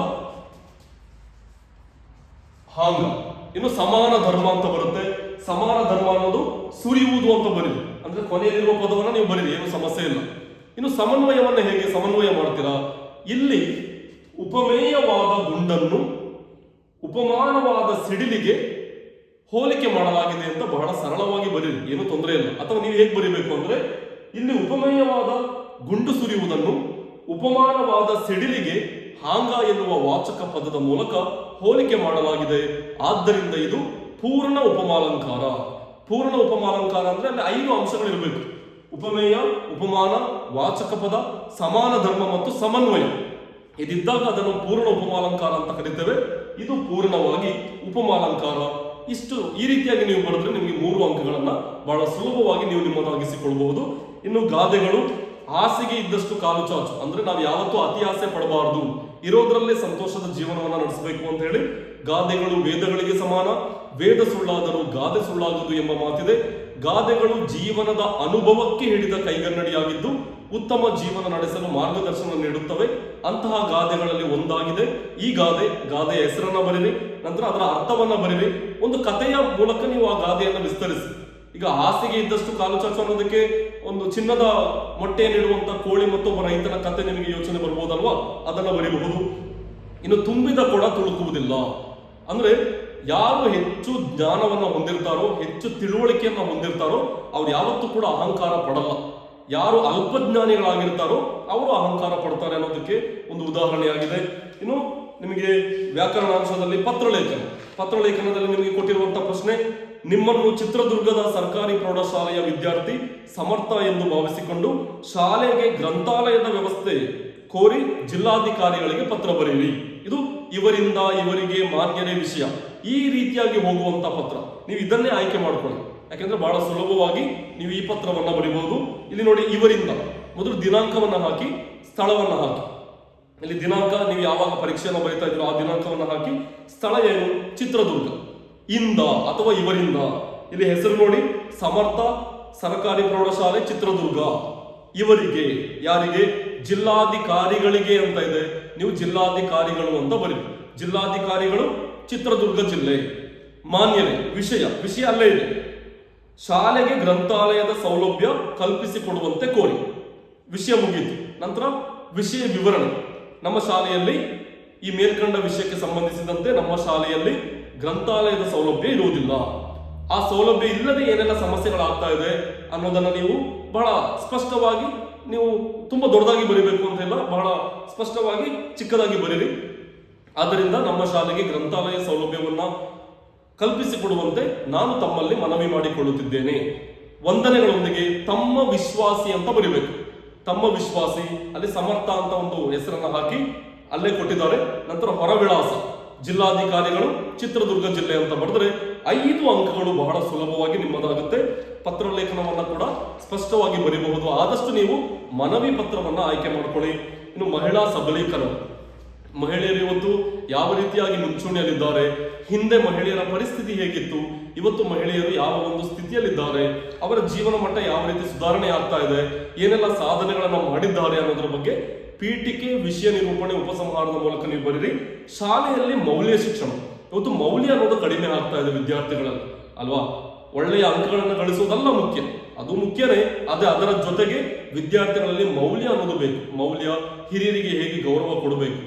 ಹಾಂಗ ಇನ್ನು ಸಮಾನ ಧರ್ಮ ಅಂತ ಬರುತ್ತೆ. ಸಮಾನ ಧರ್ಮ ಅನ್ನೋದು ಸುರಿಯುವುದು ಅಂತ ಬರೀರಿ ಅಂದ್ರೆ ಕೊನೆಯಲ್ಲಿರುವ ಪದವನ್ನು ನೀವು ಬರೀರಿ, ಏನು ಸಮಸ್ಯೆ ಇಲ್ಲ. ಇನ್ನು ಸಮನ್ವಯವನ್ನು ಹೇಗೆ ಸಮನ್ವಯ ಮಾಡ್ತೀರಾ? ಇಲ್ಲಿ ಉಪಮೇಯವಾದ ಗುಂಡನ್ನು, ಉಪಮಾನವಾದ ಸಿಡಿಲಿಗೆ ಹೋಲಿಕೆ ಮಾಡಲಾಗಿದೆ ಅಂತ ಬಹಳ ಸರಳವಾಗಿ ಬರೀರಿ, ಏನು ತೊಂದರೆ ಇಲ್ಲ. ಅಥವಾ ನೀವು ಹೇಗೆ ಬರೀಬೇಕು ಅಂದ್ರೆ, ಇಲ್ಲಿ ಉಪಮೇಯವಾದ ಗುಂಡು ಸುರಿಯುವುದನ್ನು, ಉಪಮಾನವಾದ ಸಿಡಿಲಿಗೆ ಹಾಂಗ ಎನ್ನುವ ವಾಚಕ ಪದದ ಮೂಲಕ ಹೋಲಿಕೆ ಮಾಡಲಾಗಿದೆ. ಆದ್ದರಿಂದ ಇದು ಪೂರ್ಣ ಉಪಮಾಲಂಕಾರ. ಪೂರ್ಣ ಉಪಮಾಲಂಕಾರ ಅಂದ್ರೆ ಅಲ್ಲಿ ಐದು ಅಂಶಗಳಿರಬೇಕು. ಉಪಮೇಯ, ಉಪಮಾನ, ವಾಚಕ ಪದ, ಸಮಾನ ಧರ್ಮ ಮತ್ತು ಸಮನ್ವಯ. ಇದಿದ್ದಾಗ ಅದನ್ನು ಪೂರ್ಣ ಉಪಮಾಲಂಕಾರ ಅಂತ ಕರೀತೇವೆ. ಇದು ಪೂರ್ಣವಾಗಿ ಉಪಮಾಲಂಕಾರ. ಇಷ್ಟು ಈ ರೀತಿಯಾಗಿ ನೀವು ಬರೆದ್ರೆ ನಿಮಗೆ ಮೂರು ಅಂಕಗಳನ್ನ ಬಹಳ ಸುಲಭವಾಗಿ ನೀವು ನಿಮ್ಮದಾಗಿಸಿಕೊಳ್ಳಬಹುದು ಇನ್ನು ಗಾದೆಗಳು, ಹಾಸಿಗೆ ಇದ್ದಷ್ಟು ಕಾಲು ಚಾಚು. ಅಂದ್ರೆ ನಾವು ಯಾವತ್ತೂ ಅತಿ ಆಸೆ ಪಡಬಾರದು. ಇರೋದ್ರಲ್ಲೇ ಸಂತೋಷದ ಜೀವನವನ್ನ ನಡೆಸಬೇಕು ಅಂತ ಹೇಳಿ ಗಾದೆಗಳು ವೇದಗಳಿಗೆ ಸಮಾನ, ವೇದ ಸುಳ್ಳಾದರೂ ಗಾದೆ ಸುಳ್ಳಾಗದು ಎಂಬ ಮಾತಿದೆ. ಗಾದೆಗಳು ಜೀವನದ ಅನುಭವಕ್ಕೆ ಹಿಡಿದ ಕೈಗನ್ನಡಿಯಾಗಿದ್ದು ಉತ್ತಮ ಜೀವನ ನಡೆಸಲು ಮಾರ್ಗದರ್ಶನ ನೀಡುತ್ತವೆ. ಅಂತಹ ಗಾದೆಗಳಲ್ಲಿ ಒಂದಾಗಿದೆ. ಈ ಗಾದೆ, ಗಾದೆಯ ಹೆಸರನ್ನ ಬರೀರಿ, ನಂತರ ಅದರ ಅರ್ಥವನ್ನ ಬರೀರಿ. ಒಂದು ಕಥೆಯ ಮೂಲಕ ನೀವು ಆ ಗಾದೆಯನ್ನು ವಿಸ್ತರಿಸಿ. ಈಗ ಹಾಸಿಗೆ ಇದ್ದಷ್ಟು ಕಾಲು ಚಾಚು ಅನ್ನೋದಕ್ಕೆ ಒಂದು ಚಿನ್ನದ ಮೊಟ್ಟೆ ಕೋಳಿ ಮತ್ತೊಬ್ಬ ರೈತನ ಕತೆ ನಿಮಗೆ ಯೋಚನೆ ಬರ್ಬೋದಲ್ವಾ? ಅದನ್ನ ಬರೀಬಹುದು. ಇನ್ನು ತುಂಬಿದ ಕೊಡ ತುಳುಕುವುದಿಲ್ಲ. ಅಂದ್ರೆ ಯಾರು ಹೆಚ್ಚು ಜ್ಞಾನವನ್ನ ಹೊಂದಿರ್ತಾರೋ, ಹೆಚ್ಚು ತಿಳುವಳಿಕೆಯನ್ನ ಹೊಂದಿರ್ತಾರೋ, ಅವ್ರು ಯಾವತ್ತೂ ಕೂಡ ಅಹಂಕಾರ ಪಡಲ್ಲ. ಯಾರು ಅಲ್ಪಜ್ಞಾನಿಗಳಾಗಿರ್ತಾರೋ, ಅವರು ಅಹಂಕಾರ ಪಡ್ತಾರೆ ಅನ್ನೋದಕ್ಕೆ ಒಂದು ಉದಾಹರಣೆಯಾಗಿದೆ. ಇನ್ನು ನಿಮಗೆ ವ್ಯಾಕರಣಾಂಶದಲ್ಲಿ ಪತ್ರಲೇಖನ. ಪತ್ರಲೇಖನದಲ್ಲಿ ನಿಮಗೆ ಕೊಟ್ಟಿರುವಂತಹ ಪ್ರಶ್ನೆ ನಿಮ್ಮನ್ನು ಚಿತ್ರದುರ್ಗದ ಸರ್ಕಾರಿ ಪ್ರೌಢಶಾಲೆಯ ವಿದ್ಯಾರ್ಥಿ ಸಮರ್ಥ ಎಂದು ಭಾವಿಸಿಕೊಂಡು ಶಾಲೆಗೆ ಗ್ರಂಥಾಲಯದ ವ್ಯವಸ್ಥೆ ಕೋರಿ ಜಿಲ್ಲಾಧಿಕಾರಿಗಳಿಗೆ ಪತ್ರ ಬರೆಯಿರಿ. ಇದು ಇವರಿಂದ ಇವರಿಗೆ ಮಾನ್ಯರೇ ವಿಷಯ. ಈ ರೀತಿಯಾಗಿ ಹೋಗುವಂತ ಪತ್ರ. ನೀವು ಇದನ್ನೇ ಆಯ್ಕೆ ಮಾಡಿಕೊಳ್ಳಿ. ಯಾಕೆಂದ್ರೆ ಬಹಳ ಸುಲಭವಾಗಿ ನೀವು ಈ ಪತ್ರವನ್ನ ಬರೀಬಹುದು. ಇಲ್ಲಿ ನೋಡಿ ಇವರಿಂದ. ಮೊದಲು ದಿನಾಂಕವನ್ನ ಹಾಕಿ, ಸ್ಥಳವನ್ನ ಹಾಕಿ. ಇಲ್ಲಿ ದಿನಾಂಕ, ನೀವು ಯಾವಾಗ ಪರೀಕ್ಷೆಯನ್ನು ಬರೀತಾ ಇದ್ರು ಆ ದಿನಾಂಕವನ್ನು ಹಾಕಿ, ಸ್ಥಳ ಏನು? ಚಿತ್ರದುರ್ಗ. ಇಂದ ಅಥವಾ ಇವರಿಂದ. ಇಲ್ಲಿ ಹೆಸರು ನೋಡಿ, ಸಮರ್ಥ ಸರ್ಕಾರಿ ಪ್ರೌಢಶಾಲೆ ಚಿತ್ರದುರ್ಗ. ಇವರಿಗೆ, ಯಾರಿಗೆ? ಜಿಲ್ಲಾಧಿಕಾರಿಗಳಿಗೆ ಅಂತ ಇದೆ. ನೀವು ಜಿಲ್ಲಾಧಿಕಾರಿಗಳು ಅಂತ ಬರೀ ಜಿಲ್ಲಾಧಿಕಾರಿಗಳು ಚಿತ್ರದುರ್ಗ ಜಿಲ್ಲೆ. ಮಾನ್ಯನೆ, ವಿಷಯ ವಿಷಯ ಅಲ್ಲೇ ಇದೆ. ಶಾಲೆಗೆ ಗ್ರಂಥಾಲಯದ ಸೌಲಭ್ಯ ಕಲ್ಪಿಸಿಕೊಡುವಂತೆ ಕೋರಿ. ವಿಷಯ ಮುಗಿಯಿತು. ನಂತರ ವಿಷಯ ವಿವರಣೆ. ನಮ್ಮ ಶಾಲೆಯಲ್ಲಿ ಈ ಮೇಲ್ಕಂಡ ವಿಷಯಕ್ಕೆ ಸಂಬಂಧಿಸಿದಂತೆ ನಮ್ಮ ಶಾಲೆಯಲ್ಲಿ ಗ್ರಂಥಾಲಯದ ಸೌಲಭ್ಯ ಇರುವುದಿಲ್ಲ. ಆ ಸೌಲಭ್ಯ ಇಲ್ಲದೆ ಏನೆಲ್ಲ ಸಮಸ್ಯೆಗಳಾಗ್ತಾ ಇದೆ ಅನ್ನೋದನ್ನು ನೀವು ಬಹಳ ಸ್ಪಷ್ಟವಾಗಿ ನೀವು ತುಂಬಾ ದೊಡ್ಡದಾಗಿ ಬರೀಬೇಕು ಅಂತ ಇಲ್ಲ, ಬಹಳ ಸ್ಪಷ್ಟವಾಗಿ ಚಿಕ್ಕದಾಗಿ ಬರೀರಿ. ಆದ್ದರಿಂದ ನಮ್ಮ ಶಾಲೆಗೆ ಗ್ರಂಥಾಲಯ ಸೌಲಭ್ಯವನ್ನ ಕಲ್ಪಿಸಿಕೊಡುವಂತೆ ನಾನು ತಮ್ಮಲ್ಲಿ ಮನವಿ ಮಾಡಿಕೊಳ್ಳುತ್ತಿದ್ದೇನೆ. ವಂದನೆಗಳೊಂದಿಗೆ ತಮ್ಮ ವಿಶ್ವಾಸಿ ಅಂತ ಬರಿಬೇಕು. ತಮ್ಮ ವಿಶ್ವಾಸಿ, ಅಲ್ಲಿ ಸಮರ್ಥ ಅಂತ ಒಂದು ಹೆಸರನ್ನ ಹಾಕಿ ಅಲ್ಲೇ ಕೊಟ್ಟಿದ್ದಾರೆ. ನಂತರ ಹೊರವಿಳಾಸ. ಜಿಲ್ಲಾಧಿಕಾರಿಗಳು ಚಿತ್ರದುರ್ಗ ಜಿಲ್ಲೆ ಅಂತ ಬರೆದ್ರೆ ಐದು ಅಂಕಗಳು ಬಹಳ ಸುಲಭವಾಗಿ ನಿಮ್ಮದಾಗುತ್ತೆ. ಪತ್ರಲೇಖನವನ್ನ ಕೂಡ ಸ್ಪಷ್ಟವಾಗಿ ಬರೀಬಹುದು. ಆದಷ್ಟು ನೀವು ಮನವಿ ಪತ್ರವನ್ನ ಆಯ್ಕೆ ಮಾಡ್ಕೊಳ್ಳಿ. ಇನ್ನು ಮಹಿಳಾ ಸಬಲೀಕರಣ. ಮಹಿಳೆಯರು ಇವತ್ತು ಯಾವ ರೀತಿಯಾಗಿ ಮುಂಚೂಣಿಯಲ್ಲಿದ್ದಾರೆ? ಹಿಂದೆ ಮಹಿಳೆಯರ ಪರಿಸ್ಥಿತಿ ಹೇಗಿತ್ತು? ಇವತ್ತು ಮಹಿಳೆಯರು ಯಾವ ಒಂದು ಸ್ಥಿತಿಯಲ್ಲಿದ್ದಾರೆ? ಅವರ ಜೀವನ ಮಟ್ಟ ಯಾವ ರೀತಿ ಸುಧಾರಣೆ ಆಗ್ತಾ ಇದೆ? ಏನೆಲ್ಲ ಸಾಧನೆಗಳನ್ನು ಮಾಡಿದ್ದಾರೆ ಅನ್ನೋದ್ರ ಬಗ್ಗೆ ಪೀಠಿಕೆ ವಿಷಯ ನಿರೂಪಣೆ ಉಪಸಂಹಾರದ ಮೂಲಕ ನೀವು ಬರೀರಿ. ಶಾಲೆಯಲ್ಲಿ ಮೌಲ್ಯ ಶಿಕ್ಷಣ. ಇವತ್ತು ಮೌಲ್ಯ ಅನ್ನೋದು ಕಡಿಮೆ ಆಗ್ತಾ ಇದೆ ವಿದ್ಯಾರ್ಥಿಗಳಲ್ಲಿ, ಅಲ್ವಾ? ಒಳ್ಳೆಯ ಅಂಕಗಳನ್ನು ಗಳಿಸೋದಲ್ಲ ಮುಖ್ಯ. ಅದು ಮುಖ್ಯನೇ ಅದೇ ಅದರ ಜೊತೆಗೆ ವಿದ್ಯಾರ್ಥಿಗಳಲ್ಲಿ ಮೌಲ್ಯ ಅನ್ನೋದು ಬೇಕು. ಮೌಲ್ಯ ಹಿರಿಯರಿಗೆ ಹೇಗೆ ಗೌರವ ಕೊಡಬೇಕು?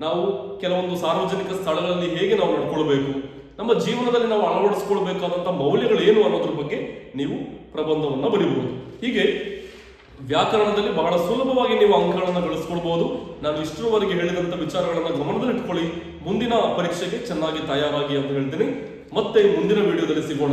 ನಾವು ಕೆಲವೊಂದು ಸಾರ್ವಜನಿಕ ಸ್ಥಳಗಳಲ್ಲಿ ಹೇಗೆ ನಾವು ನಡ್ಕೊಳ್ಬೇಕು? ನಮ್ಮ ಜೀವನದಲ್ಲಿ ನಾವು ಅಳವಡಿಸ್ಕೊಳ್ಬೇಕಾದಂಥ ಮೌಲ್ಯಗಳು ಏನು ಅನ್ನೋದ್ರ ಬಗ್ಗೆ ನೀವು ಪ್ರಬಂಧವನ್ನು ಬರೀಬಹುದು. ಹೀಗೆ ವ್ಯಾಕರಣದಲ್ಲಿ ಬಹಳ ಸುಲಭವಾಗಿ ನೀವು ಅಂಕಗಳನ್ನು ಗಳಿಸ್ಕೊಳ್ಬಹುದು ನಾನು ಇಷ್ಟರವರೆಗೆ ಹೇಳಿದಂಥ ವಿಚಾರಗಳನ್ನು ಗಮನದಲ್ಲಿಟ್ಕೊಳ್ಳಿ. ಮುಂದಿನ ಪರೀಕ್ಷೆಗೆ ಚೆನ್ನಾಗಿ ತಯಾರಾಗಿ ಅಂತ ಹೇಳ್ತೀನಿ. ಮತ್ತೆ ಮುಂದಿನ ವಿಡಿಯೋದಲ್ಲಿ ಸಿಗೋಣ.